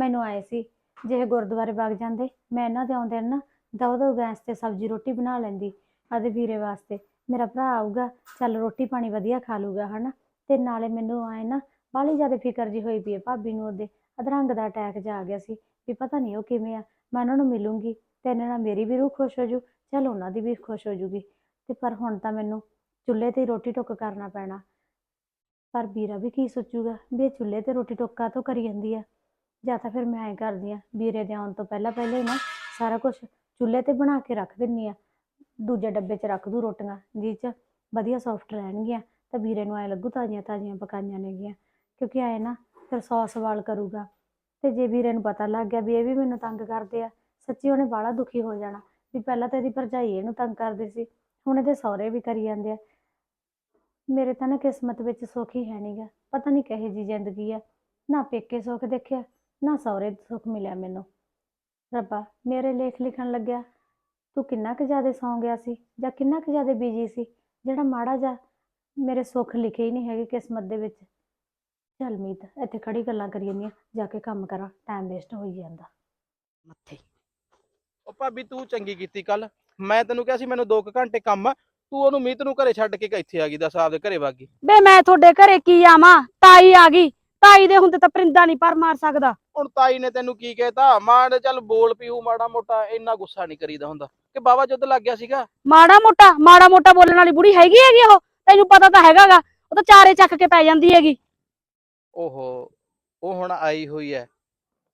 ਮੈਨੂੰ ਆਏ ਸੀ, ਜੇ ਇਹ ਗੁਰਦੁਆਰੇ ਵਗ ਜਾਂਦੇ, ਮੈਂ ਇਹਨਾਂ ਦੇ ਆਉਂਦੇ ਨਾ ਦੋ ਦੋ ਗੈਸ ਤੇ ਸਬਜ਼ੀ ਰੋਟੀ ਬਣਾ ਲੈਂਦੀ, ਆਦੇ ਵੀਰੇ ਵਾਸਤੇ। ਮੇਰਾ ਭਰਾ ਆਊਗਾ, ਚੱਲ ਰੋਟੀ ਪਾਣੀ ਵਧੀਆ ਖਾ ਲੂਗਾ ਹਨਾ? ਤੇ ਨਾਲੇ ਮੈਨੂੰ ਆਏ ਨਾ, ਬਾਹਲੀ ਜ਼ਿਆਦਾ ਫਿਕਰ ਜੀ ਹੋਈ ਪਈ ਹੈ ਭਾਬੀ ਨੂੰ ਉਹਦੇ, ਅਧਰੰਗ ਦਾ ਅਟੈਕ ਜਾ ਆ ਗਿਆ ਸੀ, ਵੀ ਪਤਾ ਨਹੀਂ ਉਹ ਕਿਵੇਂ ਆ, ਮੈਂ ਉਹਨਾਂ ਨੂੰ ਮਿਲੂੰਗੀ, ਤੇ ਇਹਨਾਂ ਨਾਲ ਮੇਰੀ ਵੀ ਰੂਹ ਖੁਸ਼ ਹੋ ਜੂ, ਚੱਲ ਉਹਨਾਂ ਦੀ ਵੀ ਖੁਸ਼ ਹੋ ਜੂਗੀ, ਤੇ ਪਰ ਹੁਣ ਤਾਂ ਮੈਨੂੰ ਚੁੱਲ੍ਹੇ ਤੇ ਰੋਟੀ ਟੁੱਕ ਕਰਨਾ ਪੈਣਾ। ਪਰ ਵੀਰਾ ਵੀ ਕੀ ਸੋਚੂਗਾ, ਵੀ ਇਹ ਚੁੱਲ੍ਹੇ ਤੇ ਰੋਟੀ ਟੁੱਕਾ ਤੋਂ ਕਰੀ ਜਾਂਦੀ ਆ। ਜਾਂ ਤਾਂ ਫਿਰ ਮੈਂ ਐਂ ਕਰਦੀ ਆ, ਵੀਰੇ ਦੇ ਆਉਣ ਤੋਂ ਪਹਿਲਾਂ ਪਹਿਲਾਂ ਹੀ ਨਾ ਸਾਰਾ ਕੁਝ ਚੁੱਲ੍ਹੇ ਤੇ ਬਣਾ ਕੇ ਰੱਖ ਦਿੰਨੀ ਆ। ਦੂਜੇ ਡੱਬੇ 'ਚ ਰੱਖ ਦੂ ਰੋਟੀਆਂ ਜਿਹ 'ਚ ਵਧੀਆ ਸੌਫਟ ਰਹਿਣਗੀਆਂ, ਤਾਂ ਵੀਰੇ ਨੂੰ ਐ ਲੱਗੂ ਤਾਜ਼ੀਆਂ ਤਾਜ਼ੀਆਂ ਪਕਾਈਆਂ ਨੇਗੀਆਂ ਕਿਉਂਕਿ ਐ ਨਾ ਫਿਰ ਸੌ ਸਵਾਲ ਕਰੂਗਾ। ਤੇ ਜੇ ਵੀਰੇ ਨੂੰ ਪਤਾ ਲੱਗ ਗਿਆ ਵੀ ਇਹ ਵੀ ਮੈਨੂੰ ਤੰਗ ਕਰਦੇ ਆ, ਸੱਚੀ ਉਹਨੇ ਬਾਹਲਾ ਦੁਖੀ ਹੋ ਜਾਣਾ ਵੀ ਪਹਿਲਾਂ ਤਾਂ ਇਹਦੀ ਭਰਜਾਈ ਇਹਨੂੰ ਤੰਗ ਕਰਦੀ ਸੀ, ਹੁਣ ਇਹਦੇ ਸਹੁਰੇ ਵੀ ਕਰੀ ਜਾਂਦੇ ਆ। ਮੇਰੇ ਤਾਂ ਨਾ ਕਿਸਮਤ ਵਿੱਚ ਸੁੱਖ ਹੀ ਹੈ ਨਹੀਂਗਾ ਪਤਾ ਨਹੀਂ ਕਹੇ ਜੀ ਜ਼ਿੰਦਗੀ ਆ। ਨਾ ਪੇਕੇ ਸੁੱਖ ਦੇਖਿਆ ਨਾ ਸਹੁਰੇ ਸੁੱਖ ਮਿਲਿਆ ਮੈਨੂੰ। ਰੱਬਾ ਮੇਰੇ ਲੇਖ ਲਿਖਣ ਲੱਗਿਆ। ਤੂੰ ਕਿੰਨਾ ਕੁ ਜ਼ਿਆਦਾ ਸੌਂ ਗਿਆ ਸੀ ਜਾਂ ਕਿੰਨਾ ਕੁ ਜ਼ਿਆਦਾ ਬਿਜ਼ੀ ਸੀ? ਜਿਹੜਾ ਮਾੜਾ ਜਾ ਮੇਰੇ ਸੁੱਖ ਲਿਖੇ ਹੀ ਨਹੀਂ ਹੈਗੇ ਕਿਸਮਤ ਦੇ ਵਿੱਚ। ਚੱਲ ਮੀਤ ਇੱਥੇ ਖੜੀ ਗੱਲਾਂ ਕਰੀ ਜਾਂਦੀਆਂ ਜਾ ਕੇ ਕੰਮ ਕਰਾਂ ਟਾਈਮ ਵੇਸਟ ਹੋਈ ਜਾਂਦਾ। ਮੱਥੇ। ਉਹ ਭਾਬੀ ਤੂੰ ਚੰਗੀ ਕੀਤੀ ਕੱਲ ਮੈਂ ਤੈਨੂੰ ਕਿਹਾ ਸੀ ਮੈਨੂੰ 2 ਘੰਟੇ ਕੰਮ ਆ। ਤੂੰ ਉਹਨੂੰ ਮੀਤ ਨੂੰ ਘਰੇ ਛੱਡ ਕੇ ਕਿ ਇੱਥੇ ਆ ਗਈ ਦੱਸ ਆਪਦੇ ਘਰੇ ਵਗ ਬੇ ਮੈਂ ਤੁਹਾਡੇ ਘਰੇ ਕੀ ਆਵਾਂ? ਤਾਈ ਆ ਗਈ। ਤਾਈ ਦੇ ਹੁੰਦੇ ਤਾਂ ਪਰਿੰਦਾ ਨਹੀਂ ਪਰ ਮਾਰ ਸਕਦਾ। ਹੁਣ ਤਾਈ ਨੇ ਤੈਨੂੰ ਕੀ ਕਹਿਤਾ? ਮਾਂ ਨੇ ਚੱਲ ਬੋਲ ਪੀਊ ਮਾੜਾ ਮੋਟਾ ਇੰਨਾ ਗੁੱਸਾ ਨਹੀਂ ਕਰੀਦਾ ਹੁੰਦਾ। ਕਿ ਬਾਬਾ ਜੁੱਧ ਲੱਗ ਗਿਆ ਸੀਗਾ। ਮਾੜਾ ਮੋਟਾ ਮਾੜਾ ਮੋਟਾ ਬੋਲਣ ਵਾਲੀ ਬੁੜੀ ਹੈਗੀ ਹੈਗੀ ਉਹ? ਤੈਨੂੰ ਪਤਾ ਤਾਂ ਹੈਗਾਗਾ ਉਹ ਤਾਂ ਚਾਰੇ ਚੱਕ ਕੇ ਪੈ ਜਾਂਦੀ ਹੈਗੀ। ਓਹੋ ਉਹ ਹੁਣ ਆਈ ਹੋਈ ਐ।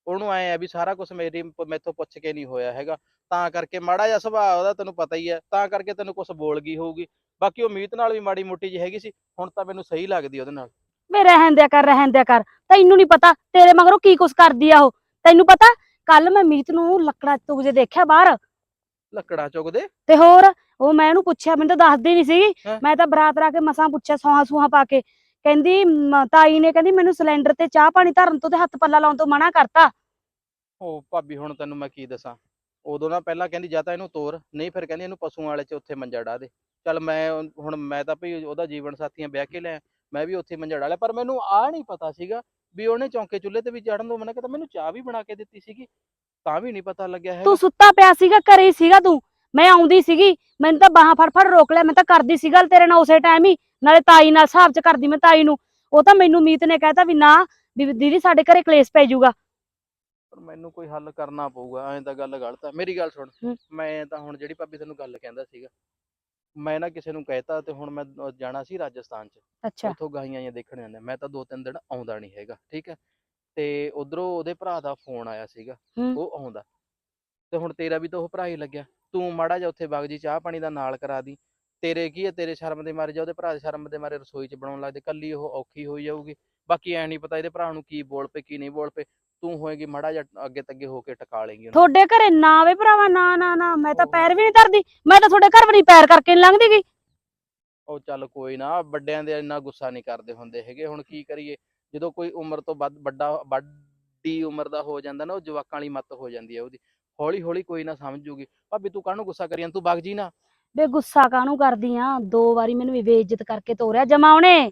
ਉਹਨੂੰ ਐ ਆ ਵੀ ਸਾਰਾ ਕੁਝ ਮੇਰੀ ਮੈਥੋਂ ਪੁੱਛ ਕੇ ਨਹੀਂ ਹੋਇਆ ਹੈਗਾ। ਤਾਂ ਕਰਕੇ ਮਾੜਾ ਜਿਹਾ ਸੁਭਾਅ ਉਹਦਾ ਤੈਨੂੰ ਪਤਾ ਹੀ ਐ। ਤਾਂ ਕਰਕੇ ਤੈਨੂੰ ਕੁਝ ਬੋਲ ਗਈ ਹੋਊਗੀ। ਬਾਕੀ ਉਹ ਮੀਤ ਨਾਲ ਵੀ ਮਾੜੀ ਮੋਟੀ ਜਿਹੀ ਹੈਗੀ ਸੀ। ਹੁਣ ਤਾਂ ਮੈਨੂੰ ਸਹੀ ਲੱਗਦੀ ਉਹਦੇ ਨਾਲ। ਵੇ ਰਹਿਣ ਦਿਆ ਕਰ ਰਹਿਣ ਦਿਆ ਕਰ। ਤੈਨੂੰ ਨਹੀਂ ਪਤਾ ਤੇਰੇ ਮਗਰੋਂ ਕੀ ਕੁਛ ਕਰਦੀ ਆ ਉਹ। ਤੈਨੂੰ ਪਤਾ ਕੱਲ ਮੈਂ ਮੀਤ ਨੂੰ ਲੱਕੜਾ ਤੁਗਜੇ ਦੇਖਿਆ ਬਾਹਰ। ਲੱਕੜਾ ਚੁਗਦੇ ਤੇ ਹੋਰ ਉਹ ਮੈਂ ਉਹਨੂੰ ਪੁੱਛਿਆ ਮੈਨੂੰ ਤਾਂ ਦੱਸਦੀ ਨਹੀਂ ਸੀਗੀ? ਮੈਂ ਤਾਂ ਬਰਾਤ ਰਾ ਕੇ ਮਸਾਂ ਪੁੱਛਿਆ ਸੌਹਾਂ ਸੂਹਾਂ ਪਾ ਕੇ। ਕਹਿੰਦੀ ਤਾਈ ਨੇ ਕਹਿੰਦੀ ਮੈਨੂੰ ਸਿਲੰਡਰ ਤੇ ਚਾਹ ਪਾਣੀ ਧਰਨ ਤੋਂ ਤੇ ਹੱਥ ਪੱਲਾ ਲਾਉਣ ਤੋਂ ਮਨਾ ਕਰਤਾ। ਉਹ ਭਾਬੀ ਹੁਣ ਤੈਨੂੰ ਮੈਂ ਕੀ ਦੱਸਾਂ? ਉਦੋਂ ਨਾ ਪਹਿਲਾਂ ਕਹਿੰਦੀ ਜਾਂ ਤਾਂ ਇਹਨੂੰ ਤੋਰ ਨਹੀਂ ਫਿਰ ਕਹਿੰਦੀ ਇਹਨੂੰ ਪਸ਼ੂਆਂ ਵਾਲੇ 'ਚ ਉੱਥੇ ਮੰਜਾ ਡਾ ਦੇ। ਚੱਲ ਮੈਂ ਹੁਣ- ਹੁਣ ਮੈਂ ਤਾਂ ਭਈ ਉਹਦਾ ਜੀਵਨ ਸਾਥੀਆਂ ਵਿਆਹ ਕੇ ਲਿਆ ਮੈਂ ਵੀ ਉੱਥੇ ਮੰਜਾ ਡਾ ਲਿਆ ਪਰ ਮੈਨੂੰ ਆ ਨਹੀਂ ਪਤਾ ਸੀਗਾ ਵੀ ਉਹਨੇ ਚੌਂਕੇ ਚੁੱਲ੍ਹੇ ਤੇ ਵੀ ਚੜਨ ਤੋਂ ਮਨਾ ਕੀਤਾ ਮੈਨੂੰ ਚਾਹ ਵੀ ਬਣਾ ਕੇ ਦਿੱਤੀ ਸੀਗੀ ਤਾਂ ਵੀ ਨਹੀਂ ਪਤਾ ਲੱਗਿਆ ਤੂੰ ਸੁੱਤਾ ਪਿਆ ਸੀਗਾ ਘਰੇ ਹੀ ਸੀਗਾ ਤੂੰ ਮੈਂ ਆਉਂਦੀ ਸੀਗੀ ਮੈਨੂੰ ਤਾਂ ਬਾਹਾਂ ਫੜ ਫੜ ਰੋਕ ਲਿਆ ਮੈਂ ਤਾਂ ਕਰਦੀ ਸੀ ਗੱਲ ਤੇਰੇ ਨਾਲ ਉਸੇ ਟਾਈਮ ਹੀ ਨਾਲੇ ਤਾਈ ਨਾਲ ਹਿਸਾਬ ਚ ਕਰਦੀ ਮੈਂ ਤਾਈ ਨੂੰ ਉਹ ਤਾਂ ਮੈਨੂੰ ਮੀਤ ਨੇ ਕਹਿਤਾ ਵੀ ਨਾ ਵੀ ਦੀਦੀ ਸਾਡੇ ਘਰੇ ਕਲੇਸ਼ ਪੈ ਜਾਊਗਾ ਪਰ ਮੈਨੂੰ ਕੋਈ ਹੱਲ ਕਰਨਾ ਪਊਗਾ ਐਂ ਤਾਂ ਗੱਲ ਗਲਤ ਹੈ ਮੇਰੀ ਗੱਲ ਸੁਣ ਹੂੰ। ਮੈਂ ਤਾਂ ਹੁਣ ਜਿਹੜੀ ਭਾਬੀ ਤੈਨੂੰ ਗੱਲ ਕਹਿੰਦਾ ਸੀਗਾ ਮੈਂ ਨਾ ਕਿਸੇ ਨੂੰ ਕਹਿਤਾ ਤੇ ਹੁਣ ਮੈਂ ਅਹ ਜਾਣਾ ਸੀ ਰਾਜਸਥਾਨ 'ਚ। ਅੱਛਾ। ਉੱਥੋਂ ਗਾਈਆਂ ਜਾਂ ਦੇਖਣ ਜਾਂਦੇ ਮੈਂ ਤਾਂ ਦੋ ਤਿੰਨ ਦਿਨ ਆਉਂਦਾ ਨਹੀਂ ਹੈਗਾ ਠੀਕ ਹੈ? ਤੇ ਉਧਰੋਂ ਉਹਦੇ ਭਰਾ ਦਾ ਫੋਨ ਆਇਆ ਸੀਗਾ। ਹੂੰ। ਉਹ ਆਉਂਦਾ। ਤੇ ਹੁਣ ਤੇਰਾ ਵੀ ਤਾਂ ਉਹ ਭਰਾ ਹੀ ਲੱਗਿਆ। ਤੂੰ ਮਾੜਾ ਜਿਹਾ ਉੱਥੇ ਵਗ ਜੀ ਚਾਹ ਪਾਣੀ ਦਾ ਨਾਲ ਕਰਾ ਦੀ। ਤੇਰੇ ਕੀ ਹੈ? ਤੇਰੇ ਸ਼ਰਮ ਦੇ ਮਾਰੇ ਜਾਂ ਉਹਦੇ ਭਰਾ ਦੇ ਸ਼ਰਮ ਦੇ ਮਾਰੇ ਰਸੋਈ 'ਚ ਬਣਾਉਣ ਲੱਗਦੇ। ਕੱਲੀ ਉਹ ਔਖੀ ਹੋਈ ਜਾਊਗੀ। ਬਾਕੀ ਐ ਨਹੀਂ ਪਤਾ ਇਹਦੇ ਭਰਾ ਨੂੰ ਕੀ ਬੋਲ ਪਏ ਕੀ ਨਹੀਂ ਬੋਲ ਪਏ। ਤੂੰ ਹੋਏਗੀ ਮਾੜਾ ਜਿਹਾ ਅੱਗੇ ਤੱਗੇ ਹੋ ਕੇ ਟਕਾ ਲੇਂਗੀ ਉਹਨੂੰ। ਤੁਹਾਡੇ ਘਰੇ ਨਾ ਆਵੇ ਭਰਾਵਾ ਨਾ ਨਾ ਨਾ। ਮੈਂ ਤਾਂ ਪੈਰ ਵੀ ਨਹੀਂ ਧਰਦੀ। ਮੈਂ ਤਾਂ ਤੁਹਾਡੇ ਘਰ ਵੀ ਨਹੀਂ ਪੈਰ ਕਰਕੇ ਨੀ ਲੰਘਦੀ ਗਈ ਉਹ ਚੱਲ ਕੋਈ ਨਾ ਵੱਡਿਆਂ ਦੇ ਇੰਨਾ ਗੁੱਸਾ ਨਹੀਂ ਕਰਦੇ ਹੁੰਦੇ ਹੈਗੇ। ਹੁਣ ਕੀ ਕਰੀਏ? ਜਦੋਂ ਕੋਈ ਉਮਰ ਤੋਂ ਵੱਧ ਵੱਡਾ ਵੱਡੀ ਉਮਰ ਦਾ ਹੋ ਜਾਂਦਾ ਨਾ ਉਹ ਜਵਾਕਾਂ ਵਾਲੀ ਮੱਤ ਹੋ ਜਾਂਦੀ ਹੈ ਉਹਦੀ। ਹੌਲੀ ਹੌਲੀ ਕੋਈ ਨਾ ਸਮਝ ਜੂਗੀ। ਭਾਬੀ ਤੂੰ ਕਾਹਨੂੰ ਗੁੱਸਾ ਕਰੀਆਂ ਤੂੰ ਵਗ ਜੀ ਨਾ। ਬੇ ਗੁੱਸਾ ਕਾਹਨੂੰ ਕਰਦੀ ਆ? ਦੋ ਵਾਰੀ ਮੈਨੂੰ ਬੇਇੱਜ਼ਤ ਕਰਕੇ ਤੋਰਿਆ ਜਮਾ ਉਹਨੇ।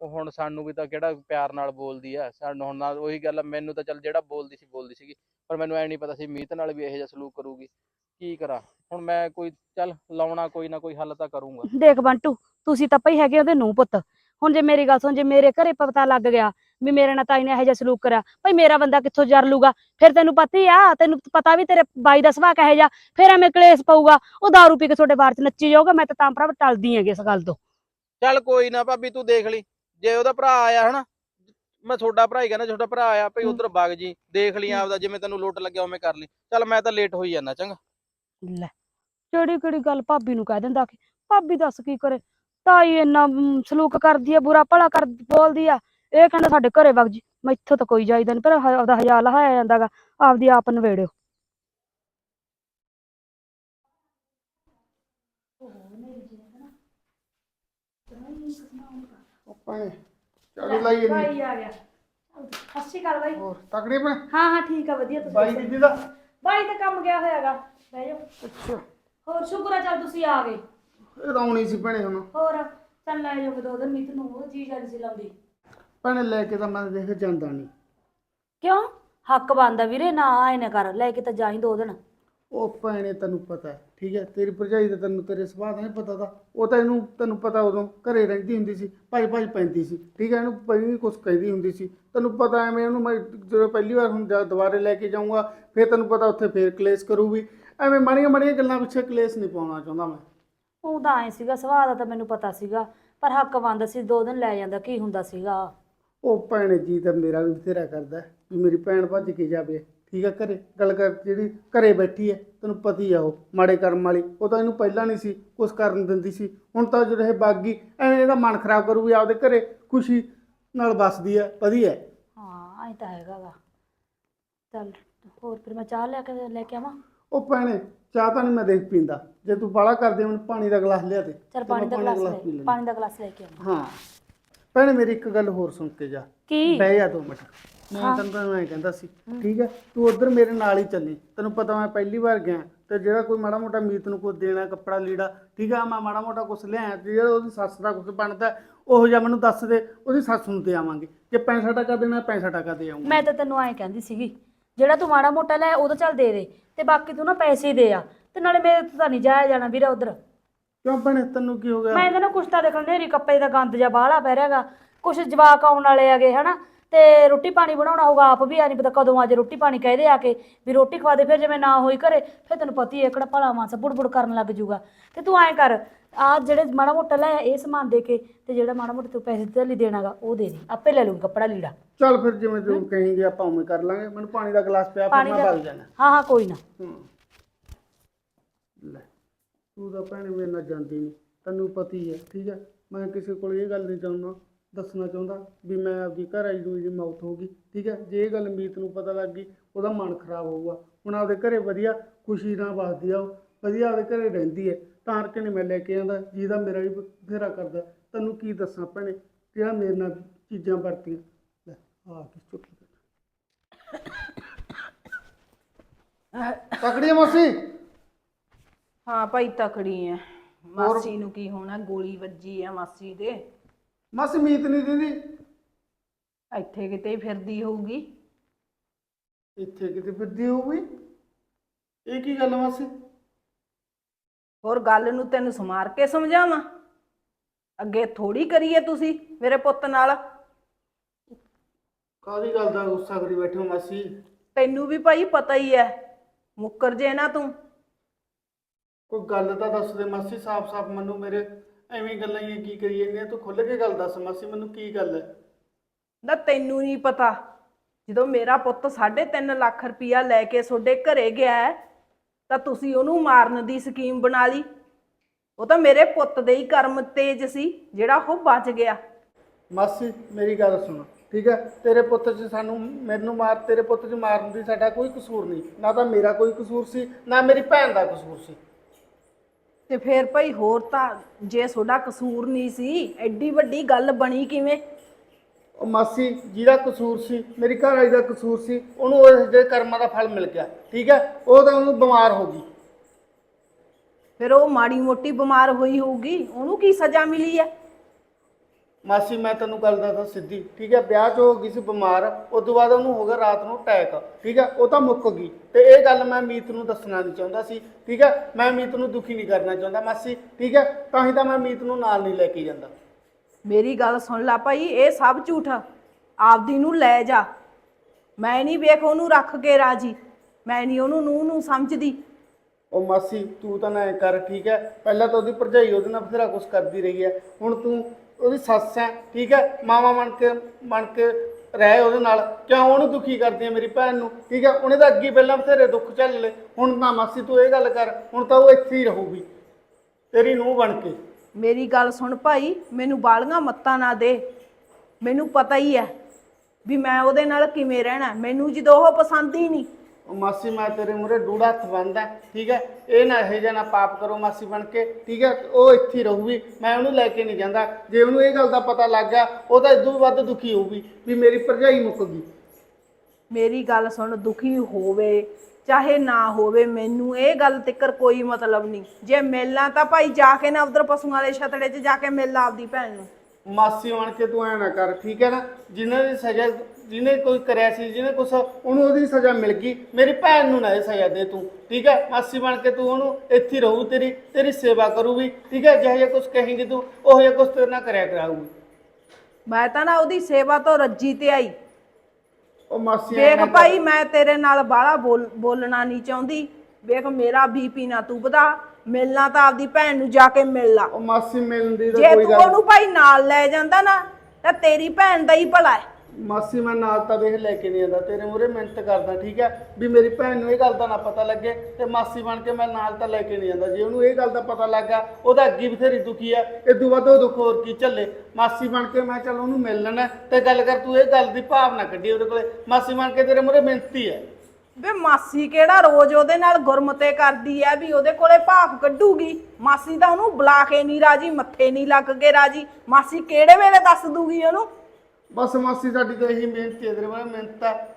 ਉਹ ਹੁਣ ਸਾਨੂੰ ਵੀ ਤਾਂ ਕਿਹੜਾ ਪਿਆਰ ਨਾਲ ਬੋਲਦੀ ਆ ਸਾਨੂੰ ਹੁਣ ਨਾਲ ਉਹੀ ਗੱਲ ਆ, ਮੈਨੂੰ ਤਾਂ ਚੱਲ ਜਿਹੜਾ ਬੋਲਦੀ ਸੀ ਬੋਲਦੀ ਸੀਗੀ ਪਰ ਮੈਨੂੰ ਐ ਨਹੀਂ ਪਤਾ ਸੀ ਮੀਤ ਨਾਲ ਵੀ ਇਹੋ ਜਿਹਾ ਸਲੂਕ ਕਰੂਗੀ ਕੀ ਕਰਾਂ? ਹੁਣ ਮੈਂ ਕੋਈ ਚੱਲ ਲਾਉਣਾ ਕੋਈ ਨਾ ਕੋਈ ਹੱਲ ਤਾਂ ਕਰੂੰਗਾ। ਦੇਖ ਬੰਟੂ ਤੁਸੀਂ ਤਾਂ ਪਈ ਹੈਗੇ ਉਹਦੇ ਨੂੰ ਪੁੱਤ ਹੁਣ ਜੇ ਮੇਰੀ ਗੱਲ ਸੁਣ ਜੇ ਮੇਰੇ ਘਰੇ ਪਤਾ ਲੱਗ ਗਿਆ ਵੀ ਮੇਰੇ ਨਾਲ ਤਾਈ ਨੇ ਇਹੋ ਜਿਹਾ ਸਲੂਕ ਕਰਿਆ ਭਈ ਮੇਰਾ ਬੰਦਾ ਕਿੱਥੋਂ ਜਰ ਲੂਗਾ? ਫਿਰ ਤੈਨੂੰ ਪਤਾ ਹੀ ਆ ਤੈਨੂੰ ਪਤਾ ਵੀ ਤੇਰੇ ਬਾਈ ਦਾ ਸੁਭਾਅ ਕਹੇ ਜਾ ਫਿਰ ਐਵੇਂ ਕਲੇਸ਼ ਪਊਗਾ ਉਹ ਦਾਰੂ ਪੀ ਕੇ ਤੁਹਾਡੇ ਬਾਹਰ ਚ ਨੱਚੀ ਜਾਊਗਾ ਮੈਂ ਤਾਂ ਤਾਂ ਭਰਾ ਟਲਦੀ ਹੈਗੀ ਇਸ ਗੱਲ ਤੋਂ। ਚੱਲ ਕੋਈ ਨਾ ਭਾਬੀ ਤੂੰ ਦੇਖ ਲਈ। ਜੇ ਉਹਦਾ ਭਰਾ ਆਇਆ ਹਨਾ ਮੈਂ ਤੁਹਾਡਾ ਭਰਾ ਹੀ ਕਹਿੰਦਾ ਤੁਹਾਡਾ ਭਰਾ ਆਇਆ ਭਈ। ਉਧਰ ਵਗ ਜੀ ਦੇਖ ਲਈ। ਆਪਦਾ ਜਿਵੇਂ ਤੈਨੂੰ ਲੋਟ ਲੱਗਿਆ ਉਵੇਂ ਕਰ ਲਈ। ਚੱਲ ਮੈਂ ਤਾਂ ਲੇਟ ਹੋਈ ਜਾਂਦਾ ਚੰਗਾ। ਲੈ ਕਿਹੜੀ ਕਿਹੜੀ ਗੱਲ ਭਾਬੀ ਨੂੰ ਕਹਿ ਦਿੰਦਾ ਕਿ ਭਾਬੀ ਦੱਸ ਕੀ ਕਰੇ? ਤਾਈ ਇੰਨਾ ਸਲੂਕ ਕਰਦੀ ਆ ਬੁਰਾ ਭਲਾ ਕਰ ਬੋਲਦੀ ਆ। ਇਹ ਕਹਿੰਦਾ ਸਾਡੇ ਘਰੇ ਵਗ ਜੀ ਮੈਥੋਂ ਤਾਂ ਕੋਈ ਜਾਈਦਾ ਨਹੀਂ ਪਰ ਹ- ਉਹਦਾ ਹਯਾ ਲਹਾਇਆ ਜਾਂਦਾਗਾ ਆਪਦੀ ਆਪ ਨਵੇੜਿਓ ਪਾਣੀ। ਚਾਲੂ ਲਾਈ ਇਹਨੂੰ। ਆ ਗਿਆ। ਸਤਿ ਸ਼੍ਰੀ ਅਕਾਲ ਬਾਈ। ਹੋਰ ਤਕੜੀ ਹਾਂ ਹਾਂ ਠੀਕ ਆ ਵਧੀਆ ਤੁਸੀਂ ਬਾਈ ਦੱਸੋ? ਦੀਦੀ ਦਾ? ਬਾਈ ਤੇ ਕੰਮ ਗਿਆ ਹੋਇਆਗਾ। ਬਹਿ ਜਾਓ। ਅੱਛਾ। ਹੋਰ ਸ਼ੁਕਰ ਆ ਚੱਲ ਤੁਸੀਂ ਆ ਗਏ। ਇਹ ਰੌਣੀ ਸੀ ਭੈਣੇ ਹੁਣ। ਹੋਰ ਚੱਲ ਲੈ ਜਾਓ ਦੋ ਦਿਨ ਮੀਤ ਨੂੰ ਉਹ ਚੀਜ਼ ਆ ਸੀ ਲਾਉਂਦੀ। ਭੈਣੇ ਲੈ ਕੇ ਤਾਂ ਮੈਂ ਦੇਖ ਜਾਂਦਾ ਨਹੀਂ। ਕਿਉਂ? ਹੱਕ ਬਣਦਾ ਵੀਰੇ ਨਾ ਆਏ ਨਾ ਕਰ। ਲੈ ਕੇ ਤਾਂ ਜਾਈ ਦੋ ਦਿਨ। ਉਹ ਭੈਣੇ ਤੈਨੂੰ ਪਤਾ ਹੈ। ਠੀਕ ਹੈ ਤੇਰੀ ਭਰਜਾਈ ਦਾ ਤੈਨੂੰ ਤੇਰੇ ਸੁਭਾਅ ਦਾ ਨਹੀਂ ਪਤਾ ਦਾ ਉਹ ਤਾਂ ਇਹਨੂੰ ਤੈਨੂੰ ਪਤਾ ਉਦੋਂ ਘਰੇ ਰਹਿੰਦੀ ਹੁੰਦੀ ਸੀ ਭਾਈ ਭਾਈ ਪੈਂਦੀ ਸੀ। ਠੀਕ ਹੈ ਇਹਨੂੰ ਪਹਿਲੀ ਕੁਛ ਕਹਿੰਦੀ ਹੁੰਦੀ ਸੀ। ਤੈਨੂੰ ਪਤਾ ਐਵੇਂ ਉਹਨੂੰ ਮੈਂ ਜਦੋਂ ਪਹਿਲੀ ਵਾਰ ਹੁਣ ਜਾ ਦੁਬਾਰੇ ਲੈ ਕੇ ਜਾਊਂਗਾ ਫਿਰ ਤੈਨੂੰ ਪਤਾ ਉੱਥੇ ਫੇਰ ਕਲੇਸ਼ ਕਰੂਗੀ। ਐਵੇਂ ਮਾੜੀਆਂ ਮਾੜੀਆਂ ਗੱਲਾਂ ਪਿੱਛੇ ਕਲੇਸ਼ ਨਹੀਂ ਪਾਉਣਾ ਚਾਹੁੰਦਾ ਮੈਂ। ਉਹ ਤਾਂ ਐ ਸੀਗਾ ਸੁਭਾਅ ਦਾ ਤਾਂ ਮੈਨੂੰ ਪਤਾ ਸੀਗਾ ਪਰ ਹੱਕ ਬਣਦਾ ਸੀ ਦੋ ਦਿਨ ਲੈ ਜਾਂਦਾ ਕੀ ਹੁੰਦਾ ਸੀਗਾ? ਉਹ ਭੈਣੇ ਜੀ ਤਾਂ ਮੇਰਾ ਵੀ ਬਥੇਰਾ ਕਰਦਾ ਵੀ ਮੇਰੀ ਭੈਣ ਭੱਜ ਕੇ ਜਾਵੇ। ਠੀਕ ਹੈ ਘਰੇ ਗੱਲ ਕਰ ਜਿਹੜੀ ਘਰੇ ਬੈਠੀ ਹੈ ਤੈਨੂੰ ਪਤੀ ਆ ਉਹ ਮਾੜੇ ਕਰਮ ਵਾਲੀ ਉਹ ਤਾਂ ਇਹਨੂੰ ਪਹਿਲਾਂ ਨਹੀਂ ਸੀ ਕੁਛ ਕਰਨ ਦਿੰਦੀ ਸੀ ਹੁਣ ਤਾਂ ਜਦੋਂ ਇਹ ਬਾਗੀ ਐਵੇਂ ਇਹਦਾ ਮਨ ਖਰਾਬ ਕਰੂਗੀ ਆਪਦੇ ਘਰੇ ਖੁਸ਼ੀ ਨਾਲ ਵੱਸਦੀ ਹੈ ਵਧੀਆ ਹੈ। ਹਾਂ ਐ ਤਾਂ ਹੈਗਾ ਵਾ। ਚੱਲ ਹੋਰ ਫਿਰ ਮੈਂ ਚਾਹ ਲੈ ਕੇ ਲੈ ਕੇ ਆਵਾਂ? ਉਹ ਭੈਣੇ ਚਾਹ ਤਾਂ ਨਹੀਂ ਮੈਂ ਦੇਖ ਪੀਂਦਾ ਜੇ ਤੂੰ ਬਾਲਾ ਕਰਦੀ ਮੈਨੂੰ ਪਾਣੀ ਦਾ ਗਲਾਸ ਲਿਆ ਦੇ। ਚੱਲ ਤੇ ਪਾਣੀ ਦਾ ਗਲਾਸ ਪੀ ਲੈ ਲੈਂਦਾ। ਪਾਣੀ ਦਾ ਗਲਾਸ ਲੈ ਕੇ ਆਵਾਂ। ਹਾਂ। ਭੈਣੇ ਮੇਰੀ ਇੱਕ ਗੱਲ ਹੋਰ ਸੁਣ ਕੇ ਜਾ। ਕੀ? ਬਹਿ ਜਾ ਦੋ ਮਿੰਟ। ਮੈਂ ਤੈਨੂੰ ਤਾਂ ਐਂ ਕਹਿੰਦਾ ਸੀ ਠੀਕ ਹੈ ਤੂੰ ਉਧਰ ਮੇਰੇ ਨਾਲ ਹੀ ਚੱਲੀ। ਤੈਨੂੰ ਪਤਾ ਮੈਂ ਪਹਿਲੀ ਵਾਰ ਗਿਆ ਤੇ ਜਿਹੜਾ ਕੋਈ ਮਾੜਾ ਮੋਟਾ ਮੀਤ ਨੂੰ ਕੋਈ ਦੇਣਾ ਕੱਪੜਾ ਲੀੜਾ ਠੀਕ ਹੈ ਮੈਂ ਮਾੜਾ ਮੋਟਾ ਕੁਝ ਲਿਆਇਆ ਤੇ ਜਿਹੜਾ ਉਹਦੀ ਸੱਸ ਦਾ ਕੁਝ ਬਣਦਾ ਉਹ ਜਿਹਾ ਮੈਨੂੰ ਦੱਸ ਦੇ ਉਹਦੀ ਸੱਸ ਨੂੰ ਦੇ ਆਵਾਂਗੇ। ਜੇ ਪੈਸਾ ਟਕਾ ਦੇਣਾ ਪੈਸਾ ਟਕਾ ਦੇ ਆਉਂਗਾ ਮੈਂ ਤਾਂ ਤੈਨੂੰ ਐਂ ਕਹਿੰਦੀ ਸੀਗੀ ਜਿਹੜਾ ਤੂੰ ਮਾੜਾ ਮੋਟਾ ਲੈ ਉਹ ਤਾਂ ਚੱਲ ਦੇ ਦੇ ਤੇ ਬਾਕੀ ਤੂੰ ਨਾ ਪੈਸੇ ਦੇ ਆ ਤੇ ਨਾਲੇ ਮੇਰੇ ਤੋਂ ਤਾਂ ਨਹੀਂ ਜਾਇਆ ਜਾਣਾ ਵੀਰਾ ਉਧਰ। ਕਿਉਂ ਭੈਣੇ ਤੈਨੂੰ ਕੀ ਹੋ ਗਿਆ? ਮੈਂ ਇਹਦਾ ਨਾ ਕੁਛ ਤਾਂ ਦੇਖਣ ਨੇਰੀ ਕੱਪੜੇ ਦਾ ਗੰਦ ਜਾਂ ਬਾਹਲਾ ਪੈ ਰਿਹਾਗਾ ਕੁਛ ਜਵਾਕ ਆਉਣ ਵਾਲੇ ਹੈਗੇ ਹਨਾ ਤੇ ਰੋਟੀ ਪਾਣੀ ਬਣਾਉਣਾ ਹੋਊਗਾ ਆਪ ਵੀ ਆ ਨਹੀਂ ਪਤਾ ਕਦੋਂ ਅੱਜ ਰੋਟੀ ਪਾਣੀ ਕਹਦੇ ਆ ਕੇ ਵੀ ਰੋਟੀ ਖਵਾ ਦੇ ਫਿਰ ਜਿਵੇਂ ਨਾ ਹੋਈ ਘਰੇ ਫਿਰ ਤੈਨੂੰ ਪਤਾ ਕਿਹੜਾ ਭਲਾ ਮਾਸਾ ਬੁੜਬੁੜ ਕਰਨ ਲੱਗ ਜੂਗਾ ਤੇ ਤੂੰ ਐਂ ਕਰ ਆ ਜਿਹੜੇ ਮਾੜਾ ਮੋਟਾ ਲੈ ਇਹ ਸਮਾਨ ਦੇ ਕੇ ਤੇ ਜਿਹੜਾ ਮਾੜਾ ਮੋਟਾ ਤੂੰ ਪੈਸੇ ਤੇ ਲਈ ਦੇਣਾਗਾ ਉਹ ਦੇ ਦੇ ਆਪੇ ਲੈ ਲੂੰਗੀ ਕੱਪੜਾ ਲੀੜਾ। ਚੱਲ ਫਿਰ ਜਿਵੇਂ ਤੂੰ ਕਹੇਂਗੇ ਆਪਾਂ ਉਵੇਂ ਕਰ ਲਾਂਗੇ ਮੈਨੂੰ ਪਾਣੀ ਦਾ ਗਲਾਸ ਪਿਆ ਫਿਰ ਪਾਣੀ ਮੈਂ ਦਾ ਜਾਣਾ। ਹਾਂ ਹਾਂ ਕੋਈ ਨਾ। ਹੂੰ। ਲੈ ਤੂੰ ਤਾਂ ਭੈਣੇ ਮੇਰੇ ਨਾਲ ਜਾਂਦੀ ਨਹੀਂ ਤੈਨੂੰ ਪਤੀ ਹੈ ਠੀਕ ਹੈ? ਮੈਂ ਕਿਸੇ ਕੋਲ ਇਹ ਗੱਲ ਨਹੀਂ ਚਾਹੁੰਦਾ। ਦੱਸਣਾ ਚਾਹੁੰਦਾ ਵੀ ਮੈਂ ਆਪਦੀ ਘਰ ਆਈ ਨੂੰ ਦੀ ਮੌਤ ਹੋ ਗਈ ਠੀਕ ਹੈ? ਜੇ ਇਹ ਗੱਲ ਮੀਤ ਨੂੰ ਪਤਾ ਲੱਗ ਗਈ ਉਹਦਾ ਮਨ ਖਰਾਬ ਹੋਊਗਾ। ਹੁਣ ਆਪਦੇ ਘਰੇ ਵਧੀਆ ਖੁਸ਼ੀ ਨਾਲ ਵਸਦੀ ਆ ਉਹ ਵਧੀਆ ਆਪਦੇ ਘਰੇ ਰਹਿੰਦੀ ਹੈ। ਤਾਂ ਕਰਕੇ ਨਹੀਂ ਮੈਂ ਲੈ ਕੇ ਆਂਦਾ ਜਿਹਦਾ ਮੇਰਾ ਵੀ ਬਥੇਰਾ ਕਰਦਾ। ਤੈਨੂੰ ਕੀ ਦੱਸਾਂ ਭੈਣੇ ਜਿਹੜਾ ਮੇਰੇ ਨਾਲ ਚੀਜ਼ਾਂ ਵਰਤੀਆਂ। ਲੈ ਆ ਕੀ ਚੁੱਪ ਤਕੜੀ ਮੋਸੀ? ਹਾਂ ਭਾਈ ਤਕੜੀ ਐ ਮਾਸੀ ਨੂੰ ਕੀ ਹੋਣਾ ਗੋਲੀ ਵੱਜੀ ਐ ਮਾਸੀ ਦੇ। ਮਾਸੀ ਮੀਤ ਨਹੀਂ ਦਿੰਦੀ। ਇੱਥੇ ਕਿਤੇ ਹੀ ਫਿਰਦੀ ਹੋਊਗੀ। ਇੱਥੇ ਕਿਤੇ ਫਿਰਦੀ ਹੋਊਗੀ। ਇਹ ਕੀ ਗੱਲ ਮਾਸੀ? ਹੋਰ ਗੱਲ ਨੂੰ ਤੈਨੂੰ ਸਮਾਰ ਕੇ ਸਮਝਾਵਾਂ? ਅੱਗੇ ਥੋੜੀ ਕਰੀਏ ਤੁਸੀਂ ਮੇਰੇ ਪੁੱਤ ਨਾਲ। ਕਾਦੀ ਗੱਲ ਦਾ ਗੁੱਸਾ ਕਰੀ ਬੈਠੇ ਹੋ ਮਾਸੀ? ਤੈਨੂੰ ਵੀ ਭਾਈ ਪਤਾ ਹੀ ਐ ਮੁੱਕਰ ਜੇ ਨਾ ਤੂੰ। ਕੋਈ ਗੱਲ ਤਾਂ ਦੱਸ ਦੇ ਮਾਸੀ ਸਾਫ਼-ਸਾਫ਼ ਮੈਨੂੰ ਮੇਰੇ। ਐਵੇਂ ਗੱਲਾਂ ਹੀ ਕੀ ਕਰੀ ਜਾਂਦੀਆਂ ਤੂੰ ਖੁੱਲ ਕੇ ਗੱਲ ਦੱਸ ਮਾਸੀ ਮੈਨੂੰ ਕੀ ਗੱਲ ਹੈ? ਨਾ ਤੈਨੂੰ ਨਹੀਂ ਪਤਾ ਜਦੋਂ ਮੇਰਾ ਪੁੱਤ 3.5 ਲੱਖ ਰੁਪਇਆ ਲੈ ਕੇ ਤੁਹਾਡੇ ਘਰੇ ਗਿਆ ਹੈ, ਤਾਂ ਤੁਸੀਂ ਉਹਨੂੰ ਮਾਰਨ ਦੀ ਸਕੀਮ ਬਣਾ ਲਈ। ਉਹ ਤਾਂ ਮੇਰੇ ਪੁੱਤ ਦੇ ਹੀ ਕਰਮ ਤੇਜ ਸੀ ਜਿਹੜਾ ਉਹ ਬਚ ਗਿਆ। ਮਾਸੀ ਮੇਰੀ ਗੱਲ ਸੁਣ ਠੀਕ ਹੈ? ਤੇਰੇ ਪੁੱਤ 'ਚ ਸਾਨੂੰ ਮੈਨੂੰ ਮਾਰ ਤੇਰੇ ਪੁੱਤ 'ਚ ਮਾਰਨ ਦੀ ਸਾਡਾ ਕੋਈ ਕਸੂਰ ਨਹੀਂ। ਨਾ ਤਾਂ ਮੇਰਾ ਕੋਈ ਕਸੂਰ ਸੀ ਨਾ ਮੇਰੀ ਭੈਣ ਦਾ ਕਸੂਰ ਸੀ। ਤੇ ਫੇਰ ਭਾਈ ਹੋਰ ਤਾਂ ਜੇ ਤੁਹਾਡਾ ਕਸੂਰ ਨਹੀਂ ਸੀ ਐਡੀ ਵੱਡੀ ਗੱਲ ਬਣੀ ਕਿਵੇਂ? ਉਹ ਮਾਸੀ ਜਿਹਦਾ ਕਸੂਰ ਸੀ ਮੇਰੀ ਘਰ ਵਾਲੀ ਦਾ ਕਸੂਰ ਸੀ ਉਹਨੂੰ ਉਹ ਜਿਹੜੇ ਕਰਮਾਂ ਦਾ ਫਲ ਮਿਲ ਗਿਆ ਠੀਕ ਹੈ? ਉਹ ਤਾਂ ਉਹਨੂੰ ਬਿਮਾਰ ਹੋ ਗਈ। ਫਿਰ ਉਹ ਮਾੜੀ ਮੋਟੀ ਬਿਮਾਰ ਹੋਈ ਹੋਊਗੀ ਉਹਨੂੰ ਕੀ ਸਜ਼ਾ ਮਿਲੀ ਹੈ? ਮਾਸੀ ਮੈਂ ਤੈਨੂੰ ਗੱਲ ਦੱਸਾਂ ਸਿੱਧੀ ਠੀਕ ਹੈ? ਵਿਆਹ 'ਚ ਹੋ ਗਈ ਸੀ ਬਿਮਾਰ ਉਸ ਤੋਂ ਬਾਅਦ ਉਹਨੂੰ ਹੋ ਗਿਆ ਰਾਤ ਨੂੰ ਅਟੈਕ ਠੀਕ ਹੈ? ਉਹ ਤਾਂ ਮੁੱਕ ਗਈ। ਤੇ ਇਹ ਗੱਲ ਮੈਂ ਮੀਤ ਨੂੰ ਦੱਸਣਾ ਨਹੀਂ ਚਾਹੁੰਦਾ ਸੀ ਠੀਕ ਹੈ? ਮੈਂ ਮੀਤ ਨੂੰ ਦੁਖੀ ਨਹੀਂ ਕਰਨਾ ਚਾਹੁੰਦਾ ਮਾਸੀ ਠੀਕ ਹੈ? ਤਾਂ ਹੀ ਤਾਂ ਮੈਂ ਮੀਤ ਨੂੰ ਨਾਲ ਨਹੀਂ ਲੈ ਕੇ ਜਾਂਦਾ। ਮੇਰੀ ਗੱਲ ਸੁਣ ਲੈ ਭਾਈ ਇਹ ਸਭ ਝੂਠ ਆ। ਆਪਦੀ ਨੂੰ ਲੈ ਜਾ। ਮੈਂ ਨਹੀਂ ਵੇਖ ਉਹਨੂੰ ਰੱਖ ਕੇ ਰਾਜੀ। ਮੈਂ ਨਹੀਂ ਉਹਨੂੰ ਨੂੰ ਨੂੰ ਸਮਝਦੀ। ਉਹ ਮਾਸੀ ਤੂੰ ਤਾਂ ਨਾ ਐਂ ਕਰ ਠੀਕ ਹੈ? ਪਹਿਲਾਂ ਤਾਂ ਉਹਦੀ ਭਰਜਾਈ ਉਹਦੇ ਨਾਲ ਬਥੇਰਾ ਕੁਛ ਕਰਦੀ ਰਹੀ ਹੈ। ਹੁਣ ਤੂੰ ਉਹਦੀ ਸੱਸ ਹੈ, ਠੀਕ ਹੈ, ਮਾਵਾ ਬਣ ਕੇ ਬਣ ਕੇ ਰਹਿ ਉਹਦੇ ਨਾਲ। ਕਿਉਂ ਉਹਨੂੰ ਦੁਖੀ ਕਰਦੀ ਹੈ ਮੇਰੀ ਭੈਣ ਨੂੰ? ਠੀਕ ਹੈ, ਉਹਨੇ ਤਾਂ ਅੱਗੇ ਪਹਿਲਾਂ ਬਥੇਰੇ ਦੁੱਖ ਝੱਲ ਲਏ। ਹੁਣ ਨਾ ਮਾਸੀ ਤੂੰ ਇਹ ਗੱਲ ਕਰ, ਹੁਣ ਤਾਂ ਉਹ ਇੱਥੇ ਹੀ ਰਹੂਗੀ, ਤੇਰੀ ਨੂੰਹ ਬਣ ਕੇ। ਮੇਰੀ ਗੱਲ ਸੁਣ ਭਾਈ, ਮੈਨੂੰ ਬਾਲੀਆਂ ਮੱਤਾਂ ਨਾ ਦੇ। ਮੈਨੂੰ ਪਤਾ ਹੀ ਹੈ ਵੀ ਮੈਂ ਉਹਦੇ ਨਾਲ ਕਿਵੇਂ ਰਹਿਣਾ। ਮੈਨੂੰ ਜਦੋਂ ਉਹ ਪਸੰਦ ਹੀ ਨਹੀਂ ਉਹ ਮਾਸੀ ਮੈਂ ਤੇਰੇ ਮੂਰੇ ਡੂੜਾ ਹੱਥ ਬੰਨਦਾ ਠੀਕ ਹੈ? ਇਹ ਨਾ ਇਹੋ ਜਿਹਾ ਨਾ ਪਾਪ ਕਰੋ ਮਾਸੀ ਬਣ ਕੇ ਠੀਕ ਹੈ? ਉਹ ਇੱਥੇ ਰਹੂਗੀ ਮੈਂ ਉਹਨੂੰ ਲੈ ਕੇ ਨਹੀਂ ਜਾਂਦਾ। ਜੇ ਉਹਨੂੰ ਇਹ ਗੱਲ ਦਾ ਪਤਾ ਲੱਗ ਗਿਆ ਉਹ ਤਾਂ ਇਦੋਂ ਵੱਧ ਦੁਖੀ ਹੋਊਗੀ ਵੀ ਮੇਰੀ ਭਰਜਾਈ ਮੁੱਕ ਗਈ। ਮੇਰੀ ਗੱਲ ਸੁਣ ਦੁਖੀ ਹੋਵੇ ਚਾਹੇ ਨਾ ਹੋਵੇ ਮੈਨੂੰ ਇਹ ਗੱਲ ਤਿੱਕਰ ਕੋਈ ਮਤਲਬ ਨਹੀਂ। ਜੇ ਮਿਲਣਾ ਤਾਂ ਭਾਈ ਜਾ ਕੇ ਨਾ ਉਧਰ ਪਸ਼ੂਆਂ ਵਾਲੇ ਛਤੜੇ 'ਚ ਜਾ ਕੇ ਮਿਲ ਆਪਦੀ ਭੈਣ ਨੂੰ। ਮਾਸੀ ਬਣ ਕੇ ਤੂੰ ਐ ਨਾ ਕਰ ਠੀਕ ਹੈ ਨਾ? ਜਿਨ੍ਹਾਂ ਦੀ ਸਜ਼ਾ ਜਿਹਨੇ ਕੋਈ ਕਰਿਆ ਸੀ ਜਿਹਨੇ ਕੁਛ ਉਹਨੂੰ ਉਹਦੀ ਸਜ਼ਾ ਮਿਲ ਗਈ। ਮੇਰੀ ਭੈਣ ਨੂੰ ਨਾ ਇਹ ਸਜ਼ਾ ਦੇ ਤੂੰ ਠੀਕ ਹੈ? ਮਾਸੀ ਬਣ ਕੇ ਤੂੰ ਉਹਨੂੰ ਇੱਥੇ ਰਹੂ ਤੇਰੀ ਤੇਰੀ ਸੇਵਾ ਕਰੂਗੀ ਠੀਕ ਹੈ? ਜਿਹੋ ਜਿਹਾ ਕੁਛ ਕਹੇਂਗੀ ਤੂੰ ਉਹ ਜਿਹਾ ਕੁਛ ਤੇਰੇ ਨਾਲ ਕਰਿਆ ਕਰਾਊਗੀ। ਮੈਂ ਤਾਂ ਨਾ ਉਹਦੀ ਸੇਵਾ ਤੋਂ ਰੱਜੀ ਤੇ ਆਈ। ਉਹ ਮਾਸੀ ਐਂ ਨਾ ਕਰ। ਭਾਈ ਮੈਂ ਤੇਰੇ ਨਾਲ ਬਾਹਲਾ ਬੋਲ ਬੋਲਣਾ ਨਹੀਂ ਚਾਹੁੰਦੀ। ਵੇਖ ਮੇਰਾ ਬੀਪੀ ਨਾ ਤੂੰ ਵਧਾ ਮਿਲਣਾ ਤਾਂ ਆਪਦੀ ਭੈਣ ਨੂੰ ਜਾ ਕੇ ਮਿਲ ਲਾ। ਉਹ ਮਾਸੀ ਮਿਲਣ ਦੀ ਤਾਂ ਜੇ ਕੋਈ ਤੂੰ ਗੱਲ ਉਹਨੂੰ ਭਾਈ ਨਾਲ ਲੈ ਜਾਂਦਾ ਨਾ ਤਾਂ ਤੇਰੀ ਭੈਣ ਦਾ ਹੀ ਭਲਾ ਹੈ। ਮਾਸੀ ਮੈਂ ਨਾਲ ਤਾਂ ਵੇਖ ਲੈ ਕੇ ਨਹੀਂ ਆਉਂਦਾ, ਤੇਰੇ ਮੂਹਰੇ ਮਿਹਨਤ ਕਰਦਾ, ਠੀਕ ਹੈ? ਵੀ ਮੇਰੀ ਭੈਣ ਨੂੰ ਇਹ ਗੱਲ ਦਾ ਨਾ ਪਤਾ ਲੱਗੇ ਤੇ ਮਾਸੀ ਬਣ ਕੇ ਮੈਂ ਨਾਲ ਤਾਂ ਲੈ ਕੇ ਨਹੀਂ ਆਉਂਦਾ। ਜੇ ਉਹਨੂੰ ਇਹ ਗੱਲ ਦਾ ਪਤਾ ਲੱਗਾ ਉਹਦਾ ਅੱਗੇ ਬਥੇਰੀ ਦੁਖੀ ਹੈ ਇਦੋਂ ਵੱਧ ਉਹ ਦੁੱਖ ਹੋਰ ਕੀ ਝੱਲੇ? ਮਾਸੀ ਬਣ ਕੇ ਮੈਂ ਚੱਲ ਉਹਨੂੰ ਮਿਲ ਲੈਣਾ ਤੇ ਗੱਲ ਕਰ, ਤੂੰ ਇਹ ਗੱਲ ਦੀ ਭਾਵਨਾ ਕੱਢੀ ਉਹਦੇ ਕੋਲੇ। ਮਾਸੀ ਬਣ ਕੇ ਤੇਰੇ ਮੂਹਰੇ ਮਿਹਨਤੀ ਹੈ। ਵੇ ਮਾਸੀ ਕਿਹੜਾ ਰੋਜ਼ ਉਹਦੇ ਨਾਲ ਗੁਰਮਤੇ ਕਰਦੀ ਐ ਵੀ ਉਹਦੇ ਕੋਲੇ ਭਾਫ ਕੱਢੂਗੀ? ਮਾਸੀ ਤਾਂ ਉਹਨੂੰ ਬੁਲਾ ਕੇ ਨਹੀਂ ਰਾਜੀ, ਮੱਥੇ ਨਹੀਂ ਲੱਗ ਕੇ ਰਾਜੀ। ਮਾਸੀ ਕਿਹੜੇ ਵੇਲੇ ਦੱਸ ਦੂਗੀ ਉਹਨੂੰ? ਬਸ ਮਾਸੀ ਸਾਡੀ ਤਾਂ ਇਹੀ ਮਿਹਨਤ ਹੈ ਤੇਰੇ ਮਿਹਨਤ ਹੈ।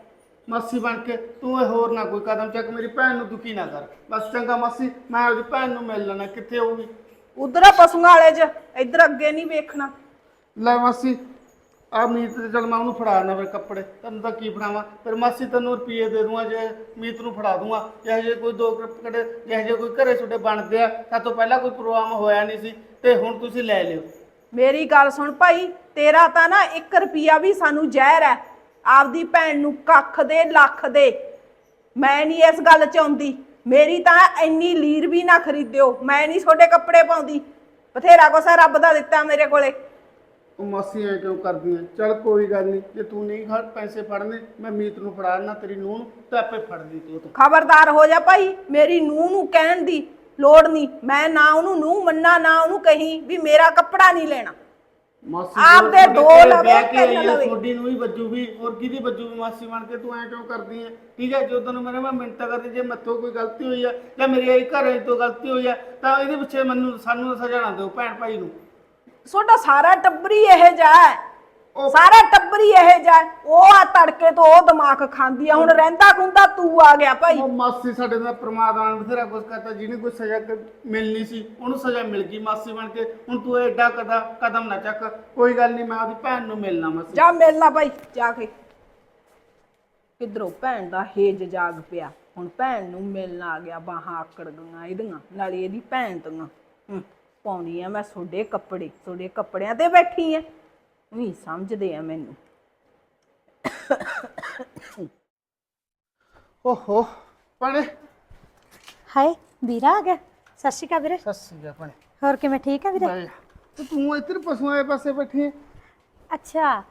ਮਾਸੀ ਬਣ ਕੇ ਤੂੰ ਇਹ ਹੋਰ ਨਾ ਕੋਈ ਕਦਮ ਚੱਕ ਮੇਰੀ ਭੈਣ ਨੂੰ ਦੁਖੀ ਨਾ ਕਰ। ਬਸ ਚੰਗਾ ਮਾਸੀ ਮੈਂ ਆਪਦੀ ਭੈਣ ਨੂੰ ਮਿਲ ਲੈਣਾ ਕਿੱਥੇ ਹੋਊਗੀ? ਉਧਰ ਆ ਪਸ਼ੂਆਂ ਵਾਲੇ 'ਚ ਇੱਧਰ ਅੱਗੇ ਨਹੀਂ ਵੇਖਣਾ। ਲੈ ਮਾਸੀ ਆ ਮੀਤ ਤੇ ਚਲ ਮੈਂ ਉਹਨੂੰ ਫੜਾ ਨਾ ਫਿਰ ਕੱਪੜੇ। ਤੈਨੂੰ ਤਾਂ ਕੀ ਫੜਾਵਾਂ? ਫਿਰ ਮਾਸੀ ਤੈਨੂੰ ਰੁਪਏ ਦੇ ਦੂੰਗਾ ਜੇ ਮੀਤ ਨੂੰ ਫੜਾ ਦੂੰਗਾ। ਜੇ ਜੇ ਕੋਈ ਦੋ ਕੱਪੜੇ ਜੇ ਜੇ ਕੋਈ ਘਰੇ ਛੋਟੇ ਬਣਦੇ ਆ ਤਾਂ ਤੋਂ ਪਹਿਲਾਂ ਕੋਈ ਪ੍ਰੋਗਰਾਮ ਹੋਇਆ ਨਹੀਂ ਸੀ ਤੇ ਹੁਣ ਤੁਸੀਂ ਲੈ ਲਿਓ। ਮੇਰੀ ਗੱਲ ਸੁਣ ਭਾਈ ਤੇਰਾ ਤਾਂ ਨਾ 1 ਰੁਪਿਆ ਵੀ ਸਾਨੂੰ ਜ਼ਹਿਰ ਹੈ। ਆਪਦੀ ਭੈਣ ਨੂੰ ਕੱਖ ਦੇ ਲੱਖ ਦੇ। ਮੈਂ ਨਹੀਂ ਇਸ ਗੱਲ ਚ ਆਉਂਦੀ। ਮੇਰੀ ਤਾਂ ਇੰਨੀ ਲੀਰ ਵੀ ਨਾ ਖਰੀਦਿਓ। ਮੈਂ ਨਹੀਂ ਤੁਹਾਡੇ ਕੱਪੜੇ ਪਾਉਂਦੀ। ਬਥੇਰਾ ਹੈ ਰੱਬ ਦਾ ਦਿੱਤਾ ਮੇਰੇ ਕੋਲੇ। ਉਹ ਮਾਸੀ ਐ ਕਿਉਂ ਕਰਦੀ ਐ? ਚਲ ਕੋਈ ਗੱਲ ਨਹੀਂ। ਜੇ ਤੂੰ ਨਹੀਂ ਖੜ ਪੈਸੇ ਫੜਨੇ ਮੈਂ ਮੀਤ ਨੂੰ ਫੜਾ ਦੇਣਾ ਤੇਰੀ ਨੂੰਹ ਨੂੰ ਤੇ ਆਪੇ ਫੜ ਲਈ ਤੂੰ ਤੋਂ ਖਬਰਦਾਰ ਹੋ ਜਾ ਭਾਈ। ਮੇਰੀ ਨੂੰਹ ਨੂੰ ਕਹਿਣ ਦੀ ਲੋੜ ਨਹੀਂ। ਮੈਂ ਨਾ ਉਹਨੂੰ ਨੂੰਹ ਮੰਨਾ ਨਾ ਉਹਨੂੰ ਕਹੀ ਵੀ ਮੇਰਾ ਕੱਪੜਾ ਨਹੀਂ ਲੈਣਾ। ਮਾਸੀ ਆਪ ਦੇ ਦੋ ਲਵੇ, ਵਿਆਹ ਕੇ ਤਿੰਨ ਆਈ ਐ, ਲਵੇ। ਤੁਹਾਡੀ ਨੂੰ ਹੀ ਵੱਜੂਗੀ ਹੋਰ ਕਿਹਦੀ ਵੱਜੂਗੀ ਮਾਸੀ ਬਣ ਕੇ ਤੂੰ ਐ ਕਿਉਂ ਕਰਦੀ ਐ? ਠੀਕ ਹੈ ਜਦੋਂ ਨੂੰ ਮੇਰੇ ਮੈਂ ਮਿੰਤਾ ਕਰਦੀ ਜੇ ਮੈਥੋਂ ਕੋਈ ਗਲਤੀ ਹੋਈ ਆ ਜਾਂ ਮੇਰੀ ਆਈ ਘਰੇ ਤੋਂ ਗਲਤੀ ਹੋਈ ਆ ਤਾਂ ਇਹਦੇ ਪਿੱਛੇ ਮੈਨੂੰ ਸਾਨੂੰ ਸਜ਼ਾ ਨਾ ਦਿਓ ਭੈਣ ਭਾਈ ਨੂੰ। ਤੁਹਾਡਾ ਸਾਰਾ ਟੱਬਰੀ ਇਹ ਜਾ ਹੈ। ਸਾਰਾ ਟੱਬਰੀ ਇਹ ਜਾ। ਉਹ ਆ ਤੜਕੇ ਤੋਂ ਉਹ ਦਿਮਾਗ ਖਾਂਦੀ ਆ ਹੁਣ ਰਹਿੰਦਾ ਖੁੰਦਾ ਤੂੰ ਆ ਗਿਆ ਭਾਈ। ਉਹ ਮਾਸੀ ਸਾਡੇ ਦਾ ਪ੍ਰਮਾਤਮਾ ਨੇ ਬਥੇਰਾ ਕੁਝ ਕਰਤਾ ਜਿਹਨੇ ਕੋਈ ਸਜ਼ਾ ਕ- ਮਿਲਣੀ ਸੀ ਉਹਨੂੰ ਸਜ਼ਾ ਮਿਲ ਗਈ ਮਾਸੀ ਬਣ ਕੇ। ਹੁਣ ਤੂੰ ਐਡਾ ਕਦਾ ਕਦਮ ਨਾ ਚੱਕ ਕੋਈ ਗੱਲ ਨਹੀਂ ਮੈਂ ਉਹਦੀ ਭੈਣ ਨੂੰ ਮਿਲਣਾ ਮਾਸੀ। ਜਾ ਮਿਲਣਾ ਭਾਈ ਜਾ ਕੇ। ਕਿਧਰੋਂ ਭੈਣ ਦਾ ਹੇਜ ਜਾਗ ਪਿਆ ਹੁਣ ਭੈਣ ਨੂੰ ਮਿਲਣ ਆ ਗਿਆ ਬਾਹਾਂ ਆਕੜ ਗਈਆਂ ਇਹਦੀਆਂ ਨਾਲੇ ਇਹਦੀ ਭੈਣ ਦੀਆਂ ਹੂੰ, ਪਾਉਣੀ ਆ ਮੈਂ ਤੁਹਾਡੇ ਕੱਪੜੇ ਤੁਹਾਡੇ ਕੱਪੜਿਆਂ ਤੇ ਬੈਠੀ ਆ। ਵੀ ਸਮਝਦੇ ਆ ਮੈਨੂੰ। ਓਹੋ ਭੈਣੇ। ਹਾਏ ਵੀਰਾ ਆ ਗਿਆ। ਸਤਿ ਸ਼੍ਰੀ ਅਕਾਲ ਵੀਰੇ। ਸਤਿ ਸ੍ਰੀ ਅਕਾਲ ਭੈਣੇ। ਹੋਰ ਕਿਵੇਂ ਠੀਕ ਆ ਵੀਰੇ? ਤੇ ਤੂੰ ਇੱਧਰ ਪਸ਼ੂਆਂ ਦੇ ਪਾਸੇ ਬੈਠੀ ਹੈ ਅੱਛਾ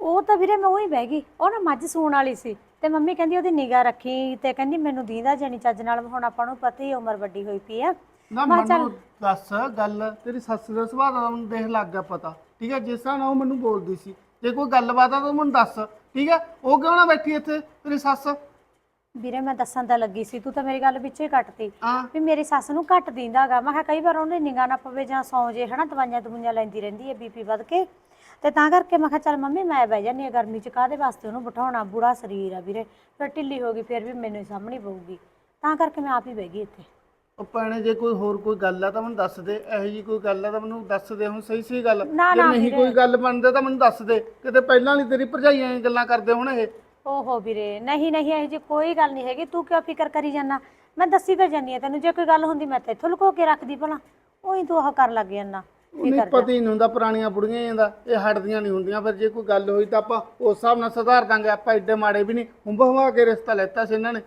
ਉਹ ਤਾਂ ਵੀਰੇ ਮੈਂ ਉਹੀ ਬਹਿ ਗਈ। ਉਹ ਨਾ ਮੱਝ ਸੂਣ ਵਾਲੀ ਸੀ। ਤੇ ਮੰਮੀ ਕਹਿੰਦੀ ਉਹਦੀ ਨਿਗਾਹ ਰੱਖੀ ਤੇ ਕਹਿੰਦੀ ਮੈਨੂੰ ਦੀਂਦਾ ਜਾਨੀ ਚੱਜ ਨਾਲ ਹੁਣ ਆਪਾਂ ਨੂੰ ਪਤਾ ਹੀ ਆ, ਉਮਰ ਵੱਡੀ ਹੋਈ ਪਈ ਆ। ਨਾ ਮੈਂ ਕਿਹਾ ਮੈਨੂੰ ਦੱਸ ਗੱਲ ਤੇਰੀ ਸੱਸ ਦਾ ਸੁਭਾਅ ਦਾ ਮੈਨੂੰ ਦੇਖ ਲੱਗ ਗਿਆ ਪਤਾ। ਠੀਕ ਹੈ ਜਿਸ ਤਰ੍ਹਾਂ ਨਾਲ ਉਹ ਮੈਨੂੰ ਬੋਲਦੀ ਸੀ। ਜੇ ਕੋਈ ਗੱਲਬਾਤ ਆ ਤਾਂ ਮੈਨੂੰ ਦੱਸ ਠੀਕ ਹੈ? ਉਹ ਕਿਉਂ ਨਾ ਬੈਠੀ ਇੱਥੇ ਤੇਰੀ ਸੱਸ? ਵੀਰੇ ਮੈਂ ਦੱਸਣ ਤਾਂ ਲੱਗੀ ਸੀ ਤੂੰ ਤਾਂ ਮੇਰੀ ਗੱਲ ਵਿੱਚੇ ਕੱਟਤੀ। ਹਾਂ। ਵੀ ਮੇਰੀ ਸੱਸ ਨੂੰ ਘੱਟ ਦਿੰਦਾਗਾ ਮੈਂ ਕਿਹਾ ਕਈ ਵਾਰ ਉਹਨੇ ਨਿਗਾਹ ਨਾ ਪਵੇ ਜਾਂ ਸੌਂ ਜੇ ਹਨਾ ਦਵਾਈਆਂ ਦਵਾਈਆਂ ਲੈਂਦੀ ਰਹਿੰਦੀ ਹੈ ਬੀਪੀ ਵੱਧ ਕੇ। ਤੇ ਤਾਂ ਕਰਕੇ ਮੈਂ ਕਿਹਾ ਚੱਲ ਮੰਮੀ ਮੈਂ ਬਹਿ ਜਾਂਦੀ ਹਾਂ ਗਰਮੀ ਚ ਕਾਹਦੇ ਵਾਸਤੇ ਉਹਨੂੰ ਬਿਠਾਉਣਾ? ਬੁੜਾ ਸਰੀਰ ਆ ਵੀਰੇ। ਫਿਰ ਢਿੱਲੀ ਹੋ ਗਈ ਫਿਰ ਵੀ ਮੈਨੂੰ ਹੀ ਸਾਹਮਣੀ ਪਊਗੀ। ਤਾਂ ਕਰਕੇ ਮੈਂ ਆਪ ਹੀ ਬਹਿ ਗਈ ਇੱਥੇ। ਉਹ ਭੈਣੇ ਜੇ ਕੋਈ ਹੋਰ ਕੋਈ ਗੱਲ ਆ ਤਾਂ ਮੈਨੂੰ ਦੱਸ ਦੇ। ਇਹੋ ਜੀ ਕੋਈ ਗੱਲ ਆ ਤਾਂ ਮੈਨੂੰ ਦੱਸ ਦੇ ਹੁਣ ਸਹੀ ਸਹੀ ਗੱਲ ਨਾ, ਜੇ ਨਾ ਨਹੀਂ ਵੀਰੇ। ਕੋਈ ਗੱਲ ਬਣਦਾ ਤਾਂ ਮੈਨੂੰ ਦੱਸ ਦੇ। ਕਿਤੇ ਪਹਿਲਾਂ ਨਹੀਂ ਤੇਰੀ ਭਰਜਾਈਆਂ ਇਹ ਗੱਲਾਂ ਕਰਦੇ ਹੁਣ ਇਹ। ਓਹੋ ਵੀਰੇ ਨਹੀਂ ਨਹੀਂ ਇਹੋ ਜਿਹੀ ਕੋਈ ਗੱਲ ਨਹੀਂ ਹੈਗੀ। ਤੂੰ ਕਿਉਂ ਫਿਕਰ ਕਰੀ ਜਾਂਦਾ? ਮੈਂ ਦੱਸੀ ਤਾਂ ਜਾਨੀ ਆ ਤੈਨੂੰ। ਜੇ ਕੋਈ ਗੱਲ ਹੁੰਦੀ ਮੈਂ ਤਾਂ ਇੱਥੋਂ ਲੁਕੋ ਕੇ ਰੱਖਦੀ ਭਲਾ। ਉਹੀ ਤੂੰ ਉਹ ਕਰ ਲੱਗ ਜਾਂਦਾ। ਨਹੀਂ ਪਤਾ ਹੀ ਨਹੀਂ ਹੁੰਦਾ ਪੁਰਾਣੀਆਂ ਬੁੜੀਆਂ ਦਾ ਇਹ ਹਟਦੀਆਂ ਨਹੀਂ ਹੁੰਦੀਆਂ। ਫਿਰ ਜੇ ਕੋਈ ਗੱਲ ਹੋਈ ਤਾਂ ਆਪਾਂ ਉਸ ਹਿਸਾਬ ਨਾਲ ਸੁਧਾਰ ਦਾਂਗੇ। ਆਪਾਂ ਐਡੇ ਮਾੜੇ ਵੀ ਨਹੀਂ ਹੁੰਬ ਹਵਾ ਕੇ ਰਿਸ਼ਤਾ ਲੈਤਾ ਸੀ ਇਹਨਾਂ ਨੇ।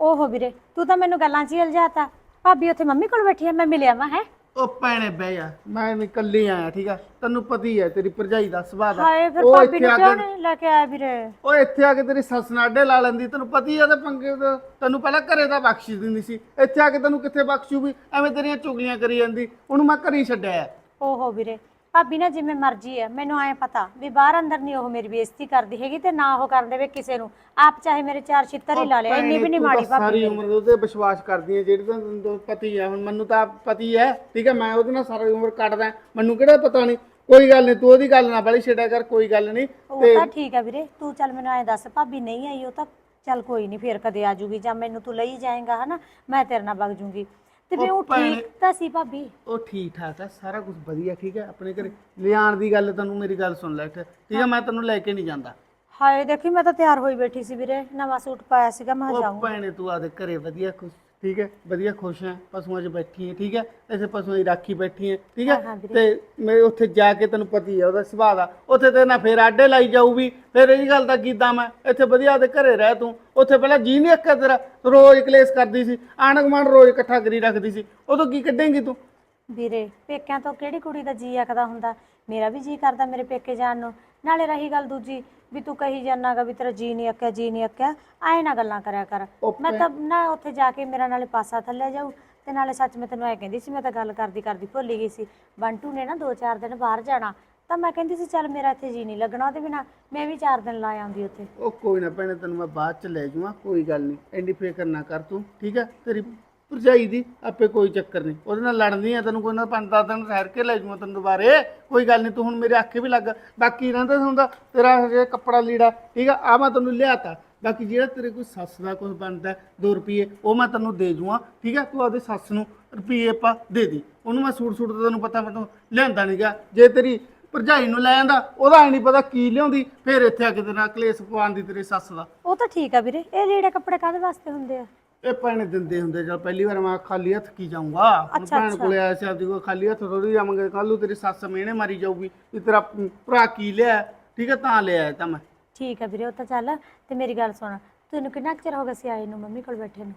ਓਹੋ ਵੀਰੇ ਤੂੰ ਤਾਂ ਮੈਨੂੰ ਗੱਲਾਂ 'ਚ ਹੀ ਉਲਝਾਤਾ। ਭਾਬੀ ਉੱਥੇ ਮੰਮੀ ਕੋਲ ਬੈਠੀ ਆ ਮੈਂ ਮਿਲਿਆ ਵਾਂ ਹੈ? ਉਹ ਭੈਣੇ ਬਹਿ ਜਾ ਮੈਂ ਵੀ ਇਕੱਲੀ ਆਇਆ ਠੀਕ ਆ? ਤੈਨੂੰ ਪਤਾ ਹੀ ਹੈ ਤੇਰੀ ਭਰਜਾਈ ਦਾ ਸੁਭਾਅ ਦਾ। ਹਾਏ ਫਿਰ ਉਹ ਭਾਬੀ ਇੱਥੇ ਨੂੰ ਆ ਕਿਉਂ ਕੇ ਨਹੀਂ ਲੈ ਕੇ ਆਇਆ ਵੀਰੇ? ਉਹ ਇੱਥੇ ਆ ਕੇ ਤੇਰੀ ਸੱਸ ਨਾਲ ਲਾ ਲੈਂਦੀ ਤੈਨੂੰ ਪਤਾ ਹੀ ਆ ਤੇ ਪੰਗੇ ਦਾ ਤੈਨੂੰ ਪਹਿਲਾਂ ਘਰੇ ਦਾ ਬਖਸ਼ ਦਿੰਦੀ ਸੀ। ਇੱਥੇ ਆ ਕੇ ਤੈਨੂੰ ਕਿੱਥੇ ਬਖਸ਼ੂਗੀ? ਐਵੇਂ ਤੇਰੀਆਂ ਚੁਗਲੀਆਂ ਕਰੀ ਜਾਂਦੀ ਉਹਨੂੰ ਮੈਂ ਘਰੀ ਛੱਡਿਆ ਓਹੋ ਵੀਰੇ ਭਾਬੀ ਨਾ ਜਿਵੇਂ ਮਰਜ਼ੀ ਹੈ ਮੈਨੂੰ ਐ ਪਤਾ ਵੀ ਬਾਹਰ ਅੰਦਰ ਨਹੀਂ ਉਹ ਮੇਰੀ ਬੇਇੱਜ਼ਤੀ ਕਰਦੀ ਹੈਗੀ ਤੇ ਨਾ ਉਹ ਕਰ ਦੇਵੇ ਕਿਸੇ ਨੂੰ। ਆਪ ਚਾਹੇ ਮੇਰੇ ਚਾਰ ਛਿੱਤਰ ਹੀ ਲਾ ਲੈ ਇੰਨੀ ਵੀ ਨਹੀਂ ਮਾੜੀ ਭਾਬੀ ਸਾਰੀ ਮੇਰੀ। ਉਮਰ ਉਹਦੇ ਵਿਸ਼ਵਾਸ ਕਰਦੀ ਹੈ ਜਿਹੜੀ ਤਾਂ ਤੈਨੂੰ ਪਤੀ ਹੈ ਹੁਣ ਮੈਨੂੰ ਤਾਂ ਪਤੀ ਹੈ ਠੀਕ ਹੈ ਮੈਂ ਉਹਦੇ ਨਾਲ ਸਾਰੀ ਉਮਰ ਕੱਟਦਾ ਮੈਨੂੰ ਕਿਹੜਾ ਪਤਾ ਨਹੀਂ ਕੋਈ ਗੱਲ ਨਹੀਂ ਤੂੰ ਉਹਦੀ ਗੱਲ ਨਾ ਬੜੀ ਛੇੜਿਆ ਕਰ ਕੋਈ ਗੱਲ ਨਹੀਂ ਉਹ ਤਾਂ ਠੀਕ ਹੈ ਵੀਰੇ ਤੂੰ ਚੱਲ ਮੈਨੂੰ ਐ ਦੱਸ ਭਾਬੀ ਨਹੀਂ ਆਈ ਉਹ ਤਾਂ ਚੱਲ ਕੋਈ ਨਹੀਂ ਫੇਰ ਕਦੇ ਆ ਜੂਗੀ ਜਾਂ ਮੈਨੂੰ ਤੂੰ ਲਈ ਜਾਏਗਾ ਹਨਾ ਮੈਂ ਤੇਰੇ ਨਾਲ ਵਗ ਜੂਗੀ। ਤੇ ਉਹ ਉਹ ਭੈਣੇ- ਠੀਕ ਤਾਂ ਸੀ ਭਾਬੀ। ਉਹ ਠੀਕ ਠਾਕ ਆ ਸਾਰਾ ਕੁਝ ਵਧੀਆ ਠੀਕ ਹੈ ਆਪਣੇ ਘਰੇ। ਲਿਆਉਣ ਦੀ ਗੱਲ ਤੈਨੂੰ ਮੇਰੀ ਗੱਲ ਸੁਣ ਲੈ ਇੱਥੇ ਠੀਕ ਹੈ। ਮੈਂ ਤੈਨੂੰ ਲੈ ਕੇ ਨਹੀਂ ਜਾਂਦਾ। ਹਾਏ ਦੇਖੀ ਮੈਂ ਤਾਂ ਤਿਆਰ ਹੋਈ ਬੈਠੀ ਸੀ ਵੀਰੇ ਨਵਾਂ ਸੂਟ ਪਾਇਆ ਸੀਗਾ ਮੈਂ ਉਹ ਭੈਣੇ ਤੂੰ ਆਦੇ ਘਰੇ ਵਧੀਆ ਖੁਸ਼ ਠੀਕ ਹੈ? ਵਧੀਆ ਖੁਸ਼ ਹੈ। ਪਸ਼ੂਆਂ 'ਚ ਬੈਠੀ ਹੈ ਠੀਕ ਹੈ? ਐਸੇ ਪਸ਼ੂਆਂ ਦੀ ਰਾਖੀ ਬੈਠੀ ਹੈ ਠੀਕ ਹਾਂ, ਹਾਂ ਹੈ ਵੀਰੇ। ਤੇ ਮੈਂ ਉੱਥੇ ਜਾ ਕੇ ਤੈਨੂੰ ਪਤੀ ਹੈ ਉਹਦਾ ਸੁਭਾਅ ਦਾ। ਉੱਥੇ ਤੇ ਨਾ ਫੇਰ ਆਡੇ ਲਾਈ ਜਾਊ ਵੀ ਫਿਰ ਇਹ ਗੱਲ ਦਾ ਕੀਦਾ ਮੈਂ? ਇੱਥੇ ਵਧੀਆ ਆਦੇ ਘਰੇ ਰਹਿ ਤੂੰ। ਉੱਥੇ ਪਹਿਲਾਂ ਜੀ ਨਹੀਂ ਅੱਕਾ ਤੇਰਾ ਰੋਜ਼ ਕਲੇਸ਼ ਕਰਦੀ ਸੀ ਆਂਢ ਗੁਆਂਢ ਰੋਜ਼ ਇਕੱਠਾ ਕਰੀ ਰੱਖਦੀ ਸੀ। ਉਦੋਂ ਕੀ ਕੱਢੇਂਗੀ ਤੂੰ? ਵੀਰੇ ਪੇਕਿਆਂ ਤੋਂ ਕਿਹੜੀ ਕੁੜੀ ਦਾ ਜੀ ਆਖਦਾ ਹੁੰਦਾ? ਮੇਰਾ ਵੀ ਜੀ ਕਰਦਾ ਮੇਰੇ ਪੇਕੇ ਜਾਣ ਨੂੰ। ਨਾਲੇ ਰਹੀ ਗੱਲ ਦੂਜੀ ਵੀ ਤੂੰ ਕਹੀ ਜਾਨਾਗਾ ਵੀ ਤੇਰਾ ਜੀ ਨਹੀਂ ਅੱਕਿਆ ਜੀ ਨਹੀਂ ਅੱਕਿਆ ਐ ਨਾ ਗੱਲਾਂ ਕਰਿਆ ਕਰ। ਉਹ ਮੈਂ ਤਾਂ ਨਾ ਉੱਥੇ ਜਾ ਕੇ ਮੇਰਾ ਨਾਲੇ ਪਾਸਾ ਥੱਲੇ ਜਾਊ ਤੇ ਨਾਲੇ ਸੱਚ ਮੈਂ ਤੈਨੂੰ ਐ ਕਹਿੰਦੀ ਸੀ ਮੈਂ ਤਾਂ ਗੱਲ ਕਰਦੀ ਕਰਦੀ ਭੁੱਲ ਗਈ ਸੀ। ਬੰਟੂ ਨੇ ਨਾ ਦੋ ਚਾਰ ਦਿਨ ਬਾਹਰ ਜਾਣਾ ਤਾਂ ਮੈਂ ਕਹਿੰਦੀ ਸੀ ਚੱਲ ਮੇਰਾ ਇੱਥੇ ਜੀ ਨਹੀਂ ਲੱਗਣਾ ਉਹਦੇ ਬਿਨਾ ਮੈਂ ਵੀ ਚਾਰ ਦਿਨ ਲਾ ਆਉਂਦੀ ਉੱਥੇ। ਉਹ ਕੋਈ ਨਾ ਭੈਣੇ ਤੈਨੂੰ ਮੈਂ ਬਾਅਦ ਚ ਲੈ ਜਾਵਾਂ ਕੋਈ ਗੱਲ ਨਹੀਂ ਐਡੀ ਫਿਕਰ ਨਾ ਕਰ ਤੂੰ ਠੀਕ ਹੈ ਤੇਰੀ ਭਰਜਾਈ ਦੀ, ਆਪੇ ਕੋਈ ਚੱਕਰ ਨਹੀਂ। ਉਹਦੇ ਨਾਲ ਲੜਨੀ ਆ, ਤੈਨੂੰ ਕੋਈ ਨਾ ਪੰਜ ਦਸ ਦਿਨ ਠਹਿਰ ਕੇ ਲੈ ਜਾਵਾਂ ਤੈਨੂੰ ਦੁਬਾਰੇ। ਕੋਈ ਗੱਲ ਨਹੀਂ, ਤੂੰ ਹੁਣ ਮੇਰੇ ਆਖੇ ਵੀ ਲੱਗ। ਬਾਕੀ ਰਹਿੰਦਾ ਹੁੰਦਾ, ਤੇਰਾ ਹਜੇ ਕੱਪੜਾ ਲੀੜਾ, ਠੀਕ ਆ? ਆ ਮੈਂ ਤੈਨੂੰ ਲਿਆਤਾ। ਬਾਕੀ ਜਿਹੜਾ ਤੇਰੇ ਕੋਈ ਸੱਸ ਦਾ ਕੁਝ ਬਣਦਾ 2 ਰੁਪਏ ਉਹ ਮੈਂ ਤੈਨੂੰ ਦੇ ਜੂਆਂ ਠੀਕ ਆ? ਤੂੰ ਆਪਦੇ ਸੱਸ ਨੂੰ ਰੁਪਏ ਆਪਾਂ ਦੇ ਦੀ। ਉਹਨੂੰ ਮੈਂ ਸੂਟ ਸੂਟ ਦਾ ਤੈਨੂੰ ਪਤਾ ਮੈਨੂੰ ਲਿਆਂਦਾ ਨਹੀਂਗਾ ਜੇ ਤੇਰੀ ਭਰਜਾਈ ਨੂੰ ਲੈ ਜਾਂਦਾ ਉਹਦਾ ਐ ਨਹੀਂ ਪਤਾ ਕੀ ਲਿਆਉਂਦੀ, ਫਿਰ ਇੱਥੇ ਆ ਕੇ ਤੇਰੇ ਕਲੇਸ਼ ਪਵਾਉਣ ਦੀ ਤੇਰੀ ਸੱਸ ਦਾ। ਉਹ ਤਾਂ ਠੀਕ ਆ ਵੀਰੇ। ਇਹ ਲੀੜੇ ਕੱਪੜੇ ਕਾਹਦੇ ਵਾਸਤੇ ਹੁੰਦੇ ਆ? ਇਹ ਭੈਣ ਦਿੰਦੇ ਹੁੰਦੇ ਜਦ ਪਹਿਲੀ ਵਾਰ ਮੈਂ ਖਾਲੀ ਹੱਥ ਕੀ ਜਾਊਂਗਾ ਹੁਣ ਅੱਛਾ, ਭੈਣ ਅੱਛਾ। ਕੋਲੇ ਆਇਆ ਸੀ ਆਪਦੀ ਕੋਲ ਖਾਲੀ ਹੱਥ ਥੋੜੀ ਜਾਵਾਂਗੇ ਕੱਲ ਨੂੰ ਤੇਰੀ ਸੱਸ ਮਿਹਣੇ ਮਾਰੀ ਜਾਊਗੀ ਵੀ ਤੇਰਾ ਭਰਾ ਕੀ ਲਿਆ ਠੀਕ ਹੈ ਤਾਂ ਲਿਆ ਤਾਂ ਮੈਂ ਠੀਕ ਆ ਵੀਰੇ ਉਹ ਤਾਂ ਚੱਲ ਤੇ ਮੇਰੀ ਗੱਲ ਸੁਣ ਤੈਨੂੰ ਕਿੰਨਾ ਕੁ ਚਿਰ ਹੋ ਗਿਆ ਸੀ ਆਏ ਨੂੰ ਮੰਮੀ ਕੋਲ ਬੈਠੇ ਨੂੰ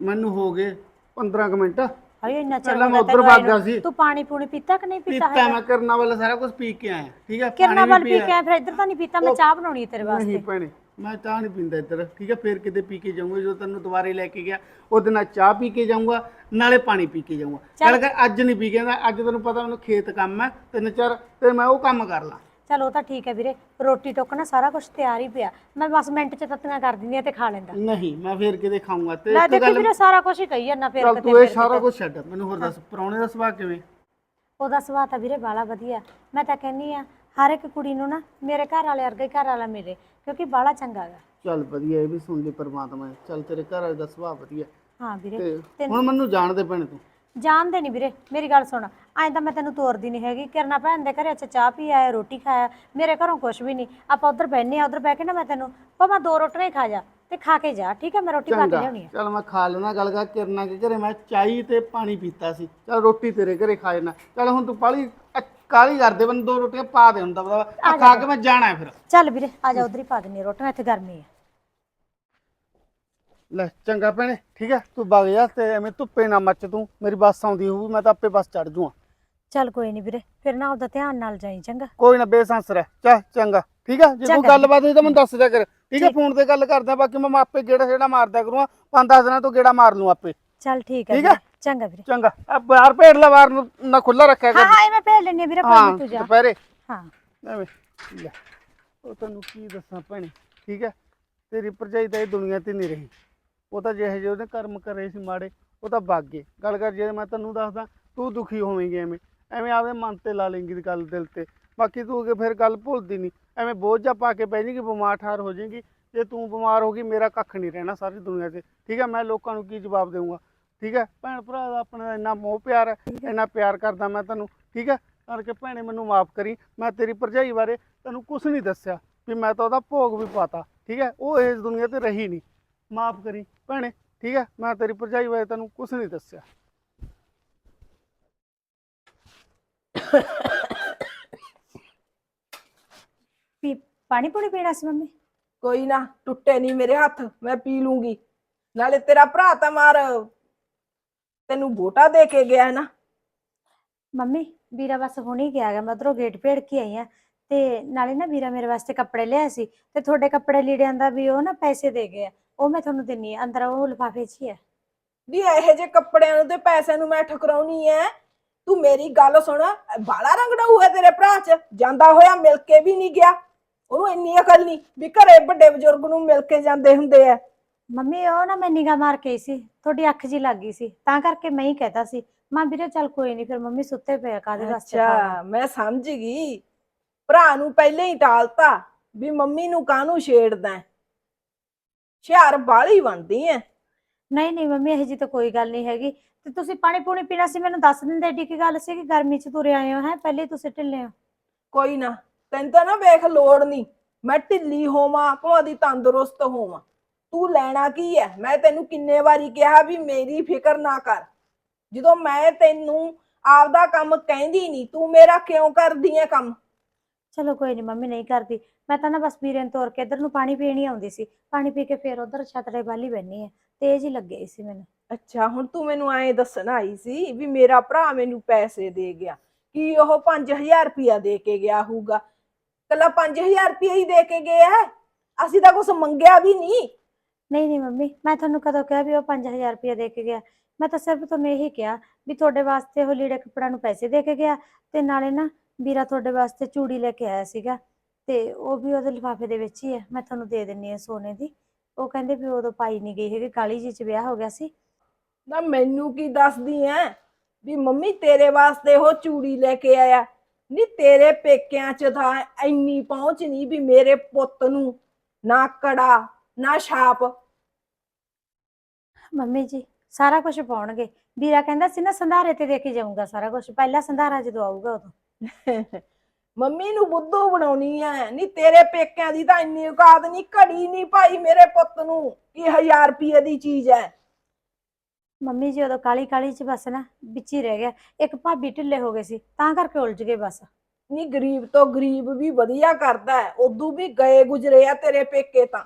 ਮੈਨੂੰ ਹੋ ਗਏ 15 ਕੁ ਮਿੰਟ ਹਾਏ ਇੰਨਾ ਚਿਰ ਪਹਿਲਾਂ ਹੋ ਮੈਂ ਗਿਆ ਉੱਧਰ ਤੈਨੂੰ ਆਏ ਭੱਗ ਗਿਆ ਨੂੰ। ਸੀ। ਤੂੰ ਪਾਣੀ ਪੂਣੀ ਪੀਤਾ ਕਿ ਨਹੀਂ ਪੀਤਾ ਪੀਤਾ ਮੈਂ ਕਰਨਾ ਵਾਲਾ ਸਾਰਾ ਕੁਝ ਪੀ ਕੇ ਆਇਆ ਠੀਕ ਹੈ ਕਿਰਨਾ ਪਾਣੀ ਵੱਲ ਵੀ ਪੀ। ਕੇ ਆਇਆ, ਫਿਰ ਇੱਧਰ ਤਾਂ ਨਹੀਂ ਪੀਤਾ ਮੈਂ ਚਾਹ ਬਣਾਉਣੀ ਹੈ ਤੇਰੇ ਨਹੀਂ ਵਾਸਤੇ ਭੈਣੇ ਮੈਂ ਚਾਹ ਨਹੀਂ ਪੀਂਦਾ ਇੱਧਰ। ਠੀਕ ਹੈ ਫੇਰ ਕਿਤੇ ਪੀ ਕੇ ਜਾਊਂਗਾ ਜਦੋਂ ਤੈਨੂੰ ਦੁਬਾਰੇ ਲੈ ਕੇ ਗਿਆ ਉਹਦੇ ਨਾਲ ਚਾਹ ਪੀ ਕੇ ਜਾਊਂਗਾ ਨਾਲੇ ਪਾਣੀ ਪੀ ਕੇ ਜਾਊਂਗਾ। ਚੱਲ। ਕਰ ਅੱਜ ਨਹੀਂ ਪੀ ਕੇ ਅੱਜ ਤੈਨੂੰ ਪਤਾ ਮੈਨੂੰ ਖੇਤ ਕੰਮ ਹੈ ਤਿੰਨ ਚਾਰ ਤੇ ਮੈਂ ਉਹ ਕੰਮ ਕਰ ਲਾਂ। ਚਲ ਉਹ ਤਾਂ ਠੀਕ ਹੈ ਵੀਰੇ ਰੋਟੀ ਟੁੱਕ ਨਾ ਸਾਰਾ ਕੁਝ ਤਿਆਰ ਹੀ ਪਿਆ। ਮੈਂ ਬਸ ਮਿੰਟ ਚ ਤੱਤੀਆਂ ਕਰ ਦਿੰਦੀ ਆ ਤੇ ਖਾ ਲੈਂਦਾ। ਨਹੀਂ ਮੈਂ ਫੇਰ ਕਿਤੇ ਖਾਊਂਗਾ ਤੇ ਲੈ ਦੇਖੀ ਵੀਰੇ ਸਾਰਾ ਕੁਝ ਹੀ ਕਹੀ ਜਾਂਦਾ ਫਿਰ ਚੱਲ ਤੂੰ ਇਹ ਸਾਰਾ। ਕੁਝ ਛੱਡ ਮੈਨੂੰ ਹੋਰ ਦੱਸ ਪਰੌਣੇ ਦਾ ਸੁਭਾਅ ਕਿਵੇਂ? ਉਹਦਾ ਸੁਭਾਅ ਤਾਂ ਵੀਰੇ ਬਾਲਾ ਵਧੀਆ। ਮੈਂ ਤਾਂ ਕਹਿੰਨੀ ਆ ਹਰ ਇੱਕ ਕੁੜੀ ਨੂੰ ਨਾ ਮੇਰੇ ਘਰ ਵਾਲੇ ਵਰਗਾ ਹੀ ਘਰ ਵਾਲਾ ਮਿਲੇ ਕਿਉਂਕਿ ਬਾਲਾ ਚੰਗਾ ਗਾ। ਚੱਲ ਵਧੀਆ ਇਹ ਵੀ ਸੁਣ ਲਈ ਪਰਮਾਤਮਾ। ਚੱਲ ਤੇਰੇ ਘਰ ਵਾਲੇ ਦਾ ਸੁਭਾਅ ਵਧੀਆ। ਹਾਂ ਵੀਰੇ ਤੇ ਹੁਣ ਮੈਨੂੰ ਜਾਣਦੇ ਪੈਣੇ ਤੂੰ। ਜਾਣਦੇ ਨਹੀਂ ਵੀਰੇ ਮੇਰੀ ਗੱਲ ਸੁਣ। ਐਂ ਤਾਂ ਮੈਂ ਤੈਨੂੰ ਤੋਰਦੀ ਨਹੀਂ ਹੈਗੀ। ਕਿਰਨਾ ਭੈਣ ਦੇ ਘਰੇ ਅੱਛਾ ਚਾਹ ਪੀ ਆਇਆ ਰੋਟੀ ਖਾਇਆ। ਮੇਰੇ ਘਰੋਂ ਕੁਝ ਵੀ ਨਹੀਂ ਆਪਾਂ ਉਧਰ ਬੈਠਨੇ ਆ ਉਧਰ ਬਹਿ ਕੇ ਨਾ ਮੈਂ ਤੈਨੂੰ ਭਾਵੇਂ ਦੋ ਰੋਟੀਆਂ ਹੀ ਖਾ ਜਾ ਤੇ ਖਾ ਕੇ ਜਾ ਠੀਕ ਹੈ? ਮੈਂ ਰੋਟੀ ਪਾ ਕੇ ਲਿਆਉਣੀ ਆ। ਚੱਲ ਮੈਂ ਖਾ ਲੈਣਾ ਗੱਲ ਕਰ ਕਿਰਨਾ ਕੇ ਘਰੇ ਮੈਂ ਚਾਈ ਤੇ ਪਾਣੀ ਪੀਤਾ ਸੀ। ਚੱਲ ਰੋਟੀ ਤੇਰੇ ਘਰੇ ਖਾ ਜਾਣਾ ਚੱਲ ਹੁਣ ਤੂੰ ਪਾਲੀ ਕਾਲੀ ਕਰਦੇ ਬੰਦ ਦੋ ਰੋਟੀਆਂ ਪਾ ਦੇ ਹੁੰਦਾ ਬਤਾ ਖਾ ਕੇ ਮੈਂ ਜਾਣਾ ਹੈ ਫਿਰ। ਚੱਲ ਵੀਰੇ ਆ ਜਾ ਉਧਰ ਹੀ ਪਾ ਦਿੰਨੀ ਆ ਰੋਟੀਆਂ ਇੱਥੇ ਗਰਮੀ ਆ। ਲੈ ਚੰਗਾ ਭੈਣੇ ਠੀਕ ਹੈ ਤੂੰ ਵਗ ਜਾ ਤੇ ਐਵੇਂ ਧੁੱਪੇ ਨਾ ਮੱਚ ਤੂੰ ਮੇਰੀ ਬੱਸ ਆਉਂਦੀ ਹੋਊਗੀ ਮੈਂ ਤਾਂ ਆਪੇ ਬੱਸ ਚੜ ਜੂਆਂ। ਚੱਲ ਕੋਈ ਨਹੀਂ ਵੀਰੇ ਫਿਰ ਨਾ ਉਹਦਾ ਧਿਆਨ ਨਾਲ ਜਾਈ ਚੰਗਾ। ਕੋਈ ਨਾ ਬੇਸੰਸ ਰਹਿ ਚਾ ਚੰਗਾ ਠੀਕ ਹੈ ਜੇ ਕੋਈ। ਗੱਲਬਾਤ ਹੋਈ ਤਾਂ ਮੈਨੂੰ ਦੱਸ ਦਿਆ ਕਰ ਠੀਕ ਹੈ ਫੋਨ ਤੇ ਗੱਲ ਕਰਦਾ ਬਾਕੀ ਮੈਂ ਆਪੇ ਗੇੜਾ ਛੇੜਾ ਮਾਰਦਾ ਕਰੂੰਗਾ ਪੰਜ ਦਸ ਦਿਨਾਂ ਤੋਂ ਗੇੜਾ ਮਾਰ ਲੂੰ ਆਪੇ। ਚੱਲ ਠੀਕ ਹੈ ਠੀਕ ਹੈ? ਵੀਰੇ ਚੰਗਾ ਵੀਰੇ। ਚੰਗਾ। ਆ ਬਾਹਰ ਭੇੜ ਲੈ ਬਾਹਰ ਨੂੰ ਨਾ ਖੁੱਲਾ ਰੱਖਿਆ ਹਾਂ ਕਰ। ਹਾਂ ਇਹ ਮੈਂ ਭੇਜ ਲੈਣੀ ਵੀਰੇ ਕੋਈ ਹਾਂ ਨੀ ਤੂੰ ਜਾ। ਦੁਪਹਿਰੇ। ਹਾਂ। ਐਵੇਂ ਲੈ ਉਹ ਤੈਨੂੰ ਕੀ ਦੱਸਾਂ ਭੈਣੇ ਠੀਕ ਹੈ ਤੇਰੀ ਭਰਜਾਈ ਤਾਂ ਇਹ ਦੁਨੀਆ ਤੇ ਨਹੀਂ ਰਹੀ। ਉਹ ਤਾਂ ਜਿਹੇ ਜਿਹੇ ਉਹਨੇ ਕਰਮ ਕਰੇ ਸੀ ਮਾੜੇ ਉਹ ਤਾਂ ਵਗ ਗਏ। ਗੱਲ ਕਰ ਜੇ ਮੈਂ ਤੈਨੂੰ ਦੱਸਦਾ ਤੂੰ ਦੁਖੀ ਹੋਵੇਂਗੀ ਐਵੇਂ। ਐਵੇਂ ਆਪਦੇ ਮਨ ਤੇ ਲਾ ਲੇਂਗੀ ਗੱਲ ਦਿਲ ਤੇ। ਬਾਕੀ ਤੂੰ ਅੱਗੇ ਫਿਰ ਗੱਲ ਭੁੱਲਦੀ ਨਹੀਂ। ਐਵੇਂ ਬੋਝ ਜਾ ਪਾ ਕੇ ਬਹਿ ਜਾਏਗੀ ਬਿਮਾਰ ਠਾਰ ਹੋ ਜਾਏਗੀ। ਜੇ ਤੂੰ ਬਿਮਾਰ ਹੋ ਗਈ ਮੇਰਾ ਕੱਖ ਨਹੀਂ ਰਹਿਣਾ ਸਾਰੀ ਦੁਨੀਆ ਤੇ ਠੀਕ ਹੈ ਮੈਂ ਲੋਕਾਂ ਨੂੰ ਕੀ ਜਵਾਬ ਦੇਵਾਂਗਾ ਠੀਕ ਹੈ? ਭੈਣ ਭਰਾ ਦਾ ਆਪਣਾ ਇੰਨਾ ਮੋਹ ਪਿਆਰ ਹੈ ਇੰਨਾ ਪਿਆਰ ਕਰਦਾ ਮੈਂ ਤੈਨੂੰ ਠੀਕ ਹੈ? ਕਰਕੇ ਭੈਣੇ ਮੈਨੂੰ ਮਾਫ ਕਰੀ ਮੈਂ ਤੇਰੀ ਭਰਜਾਈ ਬਾਰੇ ਤੈਨੂੰ ਕੁਝ ਨਹੀਂ ਦੱਸਿਆ ਵੀ ਮੈਂ ਤਾਂ ਉਹਦਾ ਭੋਗ ਵੀ ਪਾਤਾ ਠੀਕ ਹੈ? ਉਹ ਇਸ ਦੁਨੀਆ ਤੇ ਰਹੀ ਨਹੀਂ। ਮਾਫ ਕਰੀ ਭੈਣੇ ਠੀਕ ਹੈ? ਮੈਂ ਤੇਰੀ ਭਰਜਾਈ ਬਾਰੇ ਤੈਨੂੰ ਕੁਝ ਨਹੀਂ ਦੱਸਿਆ। ਪੀ ਪਾਣੀ ਪੂਣੀ ਪੀਣਾ ਸੀ ਮੰਮੀ? ਕੋਈ ਨਾ ਟੁੱਟੇ ਨਹੀਂ ਮੇਰੇ ਹੱਥ ਮੈਂ ਪੀ ਲੂੰਗੀ। ਨਾਲੇ ਤੇਰਾ ਭਰਾ ਤਾਂ ਮਾਰ ਤੈਨੂੰ ਵੋਟਾ ਦੇ ਕੇ ਗਿਆ ਨਾ? ਮੰਮੀ ਵੀਰਾ ਬਸ ਹੁਣੀ ਗਿਆ ਗਾ ਮੈਂ ਉਧਰੋਂ ਗੇਟ ਭੇੜ ਕੇ ਆਈ ਆ। ਤੇ ਨਾਲੇ ਨਾ ਵੀਰਾ ਮੇਰੇ ਵਾਸਤੇ ਕੱਪੜੇ ਲਿਆ ਸੀ ਤੇ ਤੁਹਾਡੇ ਕੱਪੜੇ ਲੀੜਿਆਂ ਦਾ ਵੀ ਉਹ ਨਾ ਪੈਸੇ ਦੇ ਗਏ ਆ। ਉਹ ਮੈਂ ਤੁਹਾਨੂੰ ਦਿੰਨੀ ਆ ਅੰਦਰ ਉਹ ਲਿਫਾਫੇ 'ਚ ਹੀ ਆ। ਵੀ ਇਹੋ ਜਿਹੇ ਕੱਪੜਿਆਂ ਨੂੰ ਤੇ ਪੈਸਿਆਂ ਨੂੰ ਮੈਂ ਠਕਰਾਉਣੀ ਐ। ਤੂੰ ਮੇਰੀ ਗੱਲ ਸੁਣ ਬਾਲਾ ਰੰਗੜਾਊ ਹੈ ਤੇਰੇ ਭਰਾ ਚ। ਜਾਂਦਾ ਹੋਇਆ ਮਿਲ ਕੇ ਵੀ ਨਹੀਂ ਗਿਆ। ਉਹਨੂੰ ਇੰਨੀ ਅਕਲ ਨਹੀਂ ਵੀ ਘਰੇ ਵੱਡੇ ਬਜ਼ੁਰਗ ਨੂੰ ਮਿਲ ਕੇ ਜਾਂਦੇ ਹੁੰਦੇ ਆ ਮੰਮੀ ਉਹ ਨਾ ਮੈਂ ਨਿਗਾਹ ਮਾਰ ਕੇ ਆਈ ਸੀ ਤੁਹਾਡੀ ਅੱਖ ਜੀ ਲੱਗ ਗਈ ਸੀ ਤਾਂ ਕਰਕੇ ਮੈਂ ਹੀ ਕਹਿਤਾ ਸੀ। ਮਾਂ ਵੀਰੇ ਚੱਲ ਕੋਈ ਨਹੀਂ ਫਿਰ ਮੰਮੀ ਸੁੱਤੇ ਪਏ ਆ ਕਾਦੇ ਵਾਸਤੇ? ਅੱਛਾ ਮੈਂ ਸਮਝ ਗਈ। ਭਰਾ ਨੂੰ ਪਹਿਲੇ ਹੀ ਟਾਲਤਾ ਵੀ ਮੰਮੀ ਨੂੰ ਕਾਹਨੂੰ ਛੇੜਦਾ? ਹੁਸ਼ਿਆਰ ਬਾਲੀ ਬਣਦੀ ਐ ਨਹੀਂ ਨਹੀਂ ਮੰਮੀ ਇਹ ਜੀ ਤਾਂ ਕੋਈ ਗੱਲ ਨਹੀਂ ਹੈਗੀ। ਤੇ ਤੁਸੀਂ ਪਾਣੀ ਪੂਣੀ ਪੀਣਾ ਸੀ ਮੈਨੂੰ ਦੱਸ ਦਿੰਦੇ ਏਡੀ ਕੀ ਗੱਲ ਸੀ ਕਿ ਗਰਮੀ 'ਚ ਤੁਰੇ ਆਏ ਹੋ ਹੈ? ਪਹਿਲੇ ਹੀ ਤੁਸੀਂ ਢਿੱਲੇ ਹੋ। ਕੋਈ ਨਾ ਤੈਨੂੰ ਤਾਂ ਨਾ ਵੇਖ ਲੋੜ ਨਹੀਂ। ਮੈਂ ਢਿੱਲੀ ਹੋਵਾਂ ਭਾਵੇਂ ਦੀ ਤੰਦਰੁਸਤ ਹੋਵਾਂ। ਤੂੰ ਲੈਣਾ ਕੀ ਹੈ ਮੈਂ ਤੈਨੂੰ ਕਿੰਨੇ ਵਾਰੀ ਕਿਹਾ ਵੀ ਮੇਰੀ ਫਿਕਰ ਨਾ ਕਰ। ਜਦੋਂ ਮੈਂ ਤੈਨੂੰ ਆਪਦਾ ਕੰਮ ਕਹਿੰਦੀ ਨਹੀਂ ਤੂੰ ਮੇਰਾ ਕਿਉਂ ਕਰਦੀ ਐ ਕੰਮ? ਚਲੋ ਕੋਈ ਨਹੀਂ ਮੰਮੀ ਨਹੀਂ ਕਰਦੀ। ਮੈਂ ਤਾਂ ਨਾ ਬਸ ਵੀਰੇ ਨੂੰ ਤੋਰ ਕੇ ਇੱਧਰ ਨੂੰ ਪਾਣੀ ਪੀਣ ਹੀ ਆਉਂਦੀ ਸੀ। ਪਾਣੀ ਪੀ ਕੇ ਫਿਰ ਉਧਰ ਛਤਰੇ ਵਾਲੀ ਬੈਣੀ ਹੈ ਤੇਜ਼ ਹੀ ਲੱਗੇ ਸੀ ਮੈਨੂੰ। ਅੱਛਾ ਹੁਣ ਤੂੰ ਮੈਨੂੰ ਐਂ ਦੱਸਣ ਆਈ ਸੀ ਵੀ ਮੇਰਾ ਭਰਾ ਮੈਨੂੰ ਪੈਸੇ ਦੇ ਗਿਆ। ਕੀ ਉਹ 5000 ਰੁਪਇਆ ਦੇ ਕੇ ਗਿਆ ਹੋਊਗਾ? ਕੱਲਾ 5000 ਰੁਪਇਆ ਹੀ ਦੇ ਕੇ ਗਿਆ ਹੈ ਅਸੀਂ ਤਾਂ ਕੁਝ ਮੰਗਿਆ ਵੀ ਨਹੀਂ ਨਹੀਂ ਨਹੀਂ ਮੰਮੀ, ਮੈਂ ਤੁਹਾਨੂੰ ਕਦੋਂ ਕਿਹਾ ਵੀ ਉਹ 5000 ਰੁਪਏ ਦੇ ਕੇ ਗਿਆ। ਮੈਂ ਤਾਂ ਸਿਰਫ ਤੁਹਾਨੂੰ ਇਹੀ ਕਿਹਾ ਵੀ ਤੁਹਾਡੇ ਵਾਸਤੇ ਉਹ ਲੀੜੇ ਕੱਪੜਾ ਨੂੰ ਪੈਸੇ ਦੇ ਕੇ ਗਿਆ ਤੇ ਨਾਲੇ ਨਾ ਵੀਰਾ ਤੁਹਾਡੇ ਵਾਸਤੇ ਚੂੜੀ ਲੈ ਕੇ ਆਇਆ ਸੀਗਾ ਤੇ ਉਹ ਵੀ ਉਹਦੇ ਲਿਫਾਫੇ ਦੇ ਵਿੱਚ ਹੀ ਹੈ। ਮੈਂ ਤੁਹਾਨੂੰ ਦੇ ਦਿੰਨੀ ਆ ਸੋਨੇ ਦੀ। ਉਹ ਕਹਿੰਦੇ ਵੀ ਉਦੋਂ ਪਾਈ ਨਹੀਂ ਗਈ ਹੈਗੀ ਕਾਲੀ ਜੀ ਚ ਵਿਆਹ ਹੋ ਗਿਆ ਸੀ। ਨਾ ਮੈਨੂੰ ਕੀ ਦੱਸਦੀ ਐ ਵੀ ਮੰਮੀ ਤੇਰੇ ਵਾਸਤੇ ਉਹ ਚੂੜੀ ਲੈ ਕੇ ਆਇਆ। ਨਹੀਂ ਤੇਰੇ ਪੇਕਿਆਂ ਚ ਤਾਂ ਇੰਨੀ ਪਹੁੰਚ ਨਹੀਂ ਵੀ ਮੇਰੇ ਪੁੱਤ ਨੂੰ ਨਾ ਕੜਾ ਨਾ ਛਾਪ। ਮੰਮੀ ਜੀ ਸਾਰਾ ਕੁਝ ਪਾਉਣਗੇ। ਵੀਰਾ ਕਹਿੰਦਾ ਸੀ ਨਾ ਸੰਧਾਰੇ ਤੇ ਦੇ ਕੇ ਜਾਊਂਗਾ ਸਾਰਾ ਕੁਝ ਪਹਿਲਾ ਸੰਧਾਰਾ ਜਦੋਂ ਆਊਗਾ ਉਦੋਂ। ਮੰਮੀ ਨੂੰ ਬੁੱਧੂ ਬਣਾਉਣੀ ਐ ਨਹੀਂ ਤੇਰੇ ਪੇਕਿਆਂ ਦੀ ਤਾਂ ਇੰਨੀ ਔਕਾਤ ਨਹੀਂ ਘੜੀ ਨਹੀਂ ਭਾਈ ਮੇਰੇ ਪੁੱਤ ਨੂੰ ਕੀ 1000 ਰੁਪਏ ਦੀ ਚੀਜ਼ ਐ। ਮੰਮੀ ਜੀ ਉਦੋਂ ਕਾਲੀ ਕਾਲੀ ਚ ਬਸ ਨਾ ਵਿੱਚ ਹੀ ਰਹਿ ਗਿਆ। ਇੱਕ ਭਾਬੀ ਢਿੱਲੇ ਹੋ ਗਏ ਸੀ ਤਾਂ ਕਰਕੇ ਉਲਝ ਗਏ ਬਸ। ਨਹੀਂ ਗਰੀਬ ਤੋਂ ਗਰੀਬ ਵੀ ਵਧੀਆ ਕਰਦਾ ਉਦੋਂ ਵੀ ਗਏ ਗੁਜਰੇ ਆ ਤੇਰੇ ਪੇਕੇ ਤਾਂ।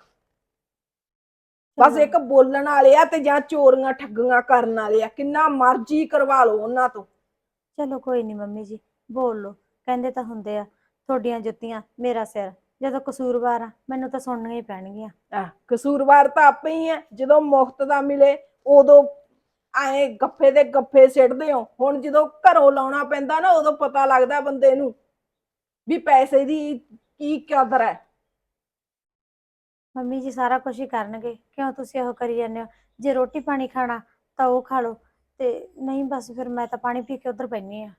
ਬਸ। ਇੱਕ ਬੋਲਣ ਵਾਲੇ ਆ ਤੇ ਜਾਂ ਚੋਰੀਆਂ ਠੱਗੀਆਂ ਕਰਨ ਵਾਲੇ ਆ ਕਿੰਨਾ ਮਰਜ਼ੀ ਕਰਵਾ ਲਓ ਉਹਨਾਂ ਤੋਂ। ਚਲੋ ਕੋਈ ਨਹੀਂ ਮੰਮੀ ਜੀ ਬੋਲ ਲਓ ਕਹਿੰਦੇ ਤਾਂ ਹੁੰਦੇ ਆ ਤੁਹਾਡੀਆਂ ਜੁੱਤੀਆਂ ਮੇਰਾ ਸਿਰ ਜਦੋਂ ਕਸੂਰਵਾਰ ਆ ਮੈਨੂੰ ਤਾਂ ਸੁਣਨੀਆਂ ਹੀ ਪੈਣਗੀਆਂ। ਆਹ, ਕਸੂਰਵਾਰ ਤਾਂ ਆਪੇ ਹੀ ਹੈ ਜਦੋਂ ਮੁਫਤ ਦਾ ਮਿਲੇ ਉਦੋਂ ਐ ਗੱਫੇ ਦੇ ਗੱਫੇ ਸਿੱਟਦੇ ਹੋ। ਹੁਣ ਜਦੋਂ ਘਰੋਂ ਲਾਉਣਾ ਪੈਂਦਾ ਨਾ ਉਦੋਂ ਪਤਾ ਲੱਗਦਾ ਬੰਦੇ ਨੂੰ ਵੀ ਪੈਸੇ ਦੀ ਕੀ ਕਦਰ ਹੈ। ਮੰਮੀ ਜੀ ਸਾਰਾ ਕੁਝ ਹੀ ਕਰਨਗੇ। ਕਿਉਂ ਤੁਸੀਂ ਉਹ ਕਰੀ ਜਾਂਦੇ ਹੋ? ਜੇ ਰੋਟੀ ਪਾਣੀ ਖਾਣਾ ਤਾਂ ਉਹ ਖਾ ਲਓ। ਤੇ ਨਹੀਂ ਬਸ ਫਿਰ ਮੈਂ ਤਾਂ ਪਾਣੀ ਪੀ ਕੇ ਉਧਰ ਪੈਣੀ ਆ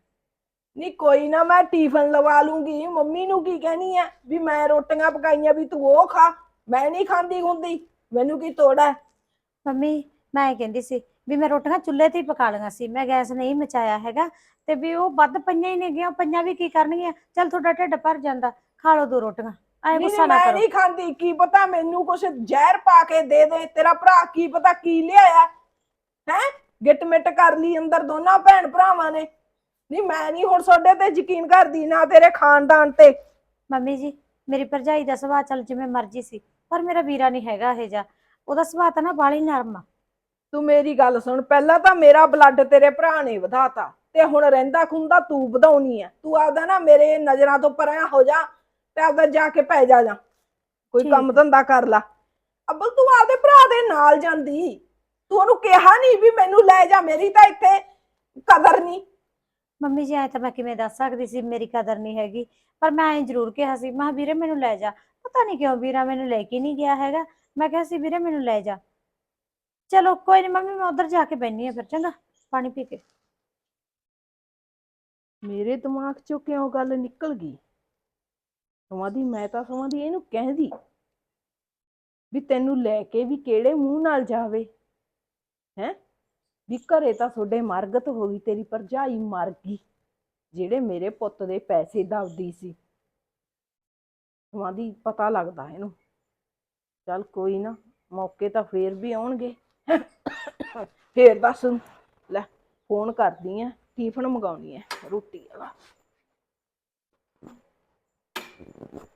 ਨਹੀਂ ਕੋਈ ਨਾ ਮੈਂ ਟਿਫਨ ਲਵਾ ਲੂੰਗੀ। ਮੰਮੀ ਨੂੰ ਕੀ ਕਹਿਣੀ ਹੈ ਵੀ ਮੈਂ ਰੋਟੀਆਂ ਪਕਾਈਆਂ ਵੀ ਤੂੰ ਉਹ ਖਾ। ਮੈਂ ਨਹੀਂ ਖਾਂਦੀ ਹੁੰਦੀ। ਮੈਨੂੰ ਕੀ ਤੋੜਾ? ਮੰਮੀ ਮੈਂ ਕਹਿੰਦੀ ਸੀ ਵੀ ਮੈਂ ਰੋਟੀਆਂ ਚੁੱਲ੍ਹੇ ਤੇ ਹੀ ਪਕਾ ਲਈਆਂ ਸੀ। ਮੈਂ ਗੈਸ ਨਹੀਂ ਮਚਾਇਆ ਹੈਗਾ। ਤੇ ਵੀ ਉਹ ਵੱਧ ਪਈਆਂ ਹੀ ਨਹੀਂ ਗਈਆਂ। ਪਈਆਂ ਵੀ ਕੀ ਕਰਨਗੀਆਂ? ਚੱਲ ਤੁਹਾਡਾ ਢਿੱਡ ਭਰ ਜਾਂਦਾ। ਖਾ ਲਓ ਦੋ ਰੋਟੀਆਂ। ਐ ਨਹੀਂ ਗੁੱਸਾ ਨਾ ਮੈਂ ਕਰੋ। ਨਹੀਂ ਖਾਂਦੀ ਕੀ ਪਤਾ ਮੈਨੂੰ ਕੁਛ ਜ਼ਹਿਰ ਪਾ ਕੇ ਦੇ ਦੇ ਤੇਰਾ ਭਰਾ ਕੀ ਪਤਾ ਕੀ ਲਿਆਇਆ। ਹੈ? ਗਿੱਟ ਮਿੱਟ ਕਰ ਲਈ ਅੰਦਰ ਦੋਨਾਂ ਭੈਣ ਭਰਾਵਾਂ ਨੇ। ਨਹੀਂ ਮੈਂ ਨਹੀਂ ਹੁਣ ਤੁਹਾਡੇ ਤੇ ਯਕੀਨ ਕਰਦੀ ਨਾ ਤੇਰੇ ਖਾਨਦਾਨ ਤੇ। ਮੰਮੀ ਜੀ ਮੇਰੀ ਭਰਜਾਈ ਦਾ ਸੁਭਾਅ ਚੱਲ ਜਿਵੇਂ ਮਰਜ਼ੀ ਸੀ ਪਰ ਮੇਰਾ ਵੀਰਾ ਨਹੀਂ ਹੈਗਾ ਇਹ ਜਾ ਉਹਦਾ ਸੁਭਾਅ ਤਾਂ ਨਾ ਬਾਲੀ ਨਰਮ ਆ। ਤੂੰ ਮੇਰੀ ਗੱਲ ਸੁਣ ਪਹਿਲਾਂ ਤਾਂ ਮੇਰਾ ਬਲੱਡ ਤੇਰੇ ਭਰਾ ਨੇ ਵਧਾਤਾ ਤੇ ਹੁਣ ਰਹਿੰਦਾ ਖੁੰਦਾ ਤੂੰ ਵਧਾਉਣੀ ਆ। ਤੂੰ ਆਪਦਾ ਨਾ ਮੇਰੇ ਨਜ਼ਰਾਂ ਤੋਂ ਪਰਾਂ ਹੋ ਜਾ। ਤੇ ਆਪਦਾ ਜਾ ਕੇ ਪੈ ਜਾ ਜਾ। ਕੋਈ ਠੀਕ ਕੰਮ ਹੈ। ਧੰਦਾ ਕਰ ਲਾ। ਅੱਬਲ ਤੂੰ ਆਪਦੇ ਭਰਾ ਦੇ ਨਾਲ ਜਾਂਦੀ। ਤੂੰ ਉਹਨੂੰ ਕਿਹਾ ਨਹੀਂ ਵੀ ਮੈਨੂੰ ਲੈ ਜਾ ਮੇਰੀ ਤਾਂ ਇੱਥੇ ਕਦਰ ਨਹੀਂ ਮੰਮੀ ਜੀ ਐ ਤਾਂ ਮੈਂ ਕਿਵੇਂ ਦੱਸ ਸਕਦੀ ਸੀ ਮੇਰੀ ਕਦਰ ਨਹੀਂ ਹੈਗੀ। ਪਰ ਮੈਂ ਐਂ ਜ਼ਰੂਰ ਕਿਹਾ ਸੀ ਮੈਂ ਕਿਹਾ, ਵੀਰੇ ਮੈਨੂੰ ਲੈ ਜਾ। ਪਤਾ ਨਹੀਂ ਕਿਉਂ ਵੀਰਾ ਮੈਨੂੰ ਲੈ ਕੇ ਨਹੀਂ ਗਿਆ ਹੈਗਾ। ਮੈਂ ਕਿਹਾ ਸੀ ਵੀਰੇ ਮੈਨੂੰ ਲੈ ਜਾ। ਚਲੋ ਕੋਈ ਨਹੀਂ ਮੰਮੀ ਮੈਂ ਉਧਰ ਜਾ ਕੇ ਬੈਣੀ ਆ ਫਿਰ ਚੰਗਾ। ਪਾਣੀ ਪੀ ਕੇ। ਮੇਰੇ ਦਿਮਾਗ 'ਚੋਂ ਕਿਉਂ ਗੱਲ ਨਿਕਲ ਗਈ? ਸਮਾਦੀ, ਮੈਂ ਤਾਂ ਸਮਾਦੀ ਇਹਨੂੰ ਕਹਿੰਦੀ ਵੀ ਤੈਨੂੰ ਲੈ ਕੇ ਵੀ ਕਿਹੜੇ ਮੂੰਹ ਨਾਲ ਜਾਵੇ, ਹੈ? ਵੀ ਘਰੇ ਤਾਂ ਤੁਹਾਡੇ ਮਰਗਤ ਹੋ ਗਈ, ਤੇਰੀ ਭਰਜਾਈ ਮਰ ਗਈ, ਜਿਹੜੇ ਮੇਰੇ ਪੁੱਤ ਦੇ ਪੈਸੇ ਦਬਦੀ ਸੀ। ਸਮਾਦੀ, ਪਤਾ ਲੱਗਦਾ ਇਹਨੂੰ। ਚੱਲ ਕੋਈ ਨਾ, ਮੌਕੇ ਤਾਂ ਫੇਰ ਵੀ ਆਉਣਗੇ। ਫੇਰ ਦੱਸ, ਲੈ, ਫੋਨ ਕਰਦੀ ਆ, ਟਿਫਨ ਮੰਗਾਉਣੀ ਹੈ ਰੋਟੀ ਵਾਲਾ। Thank you.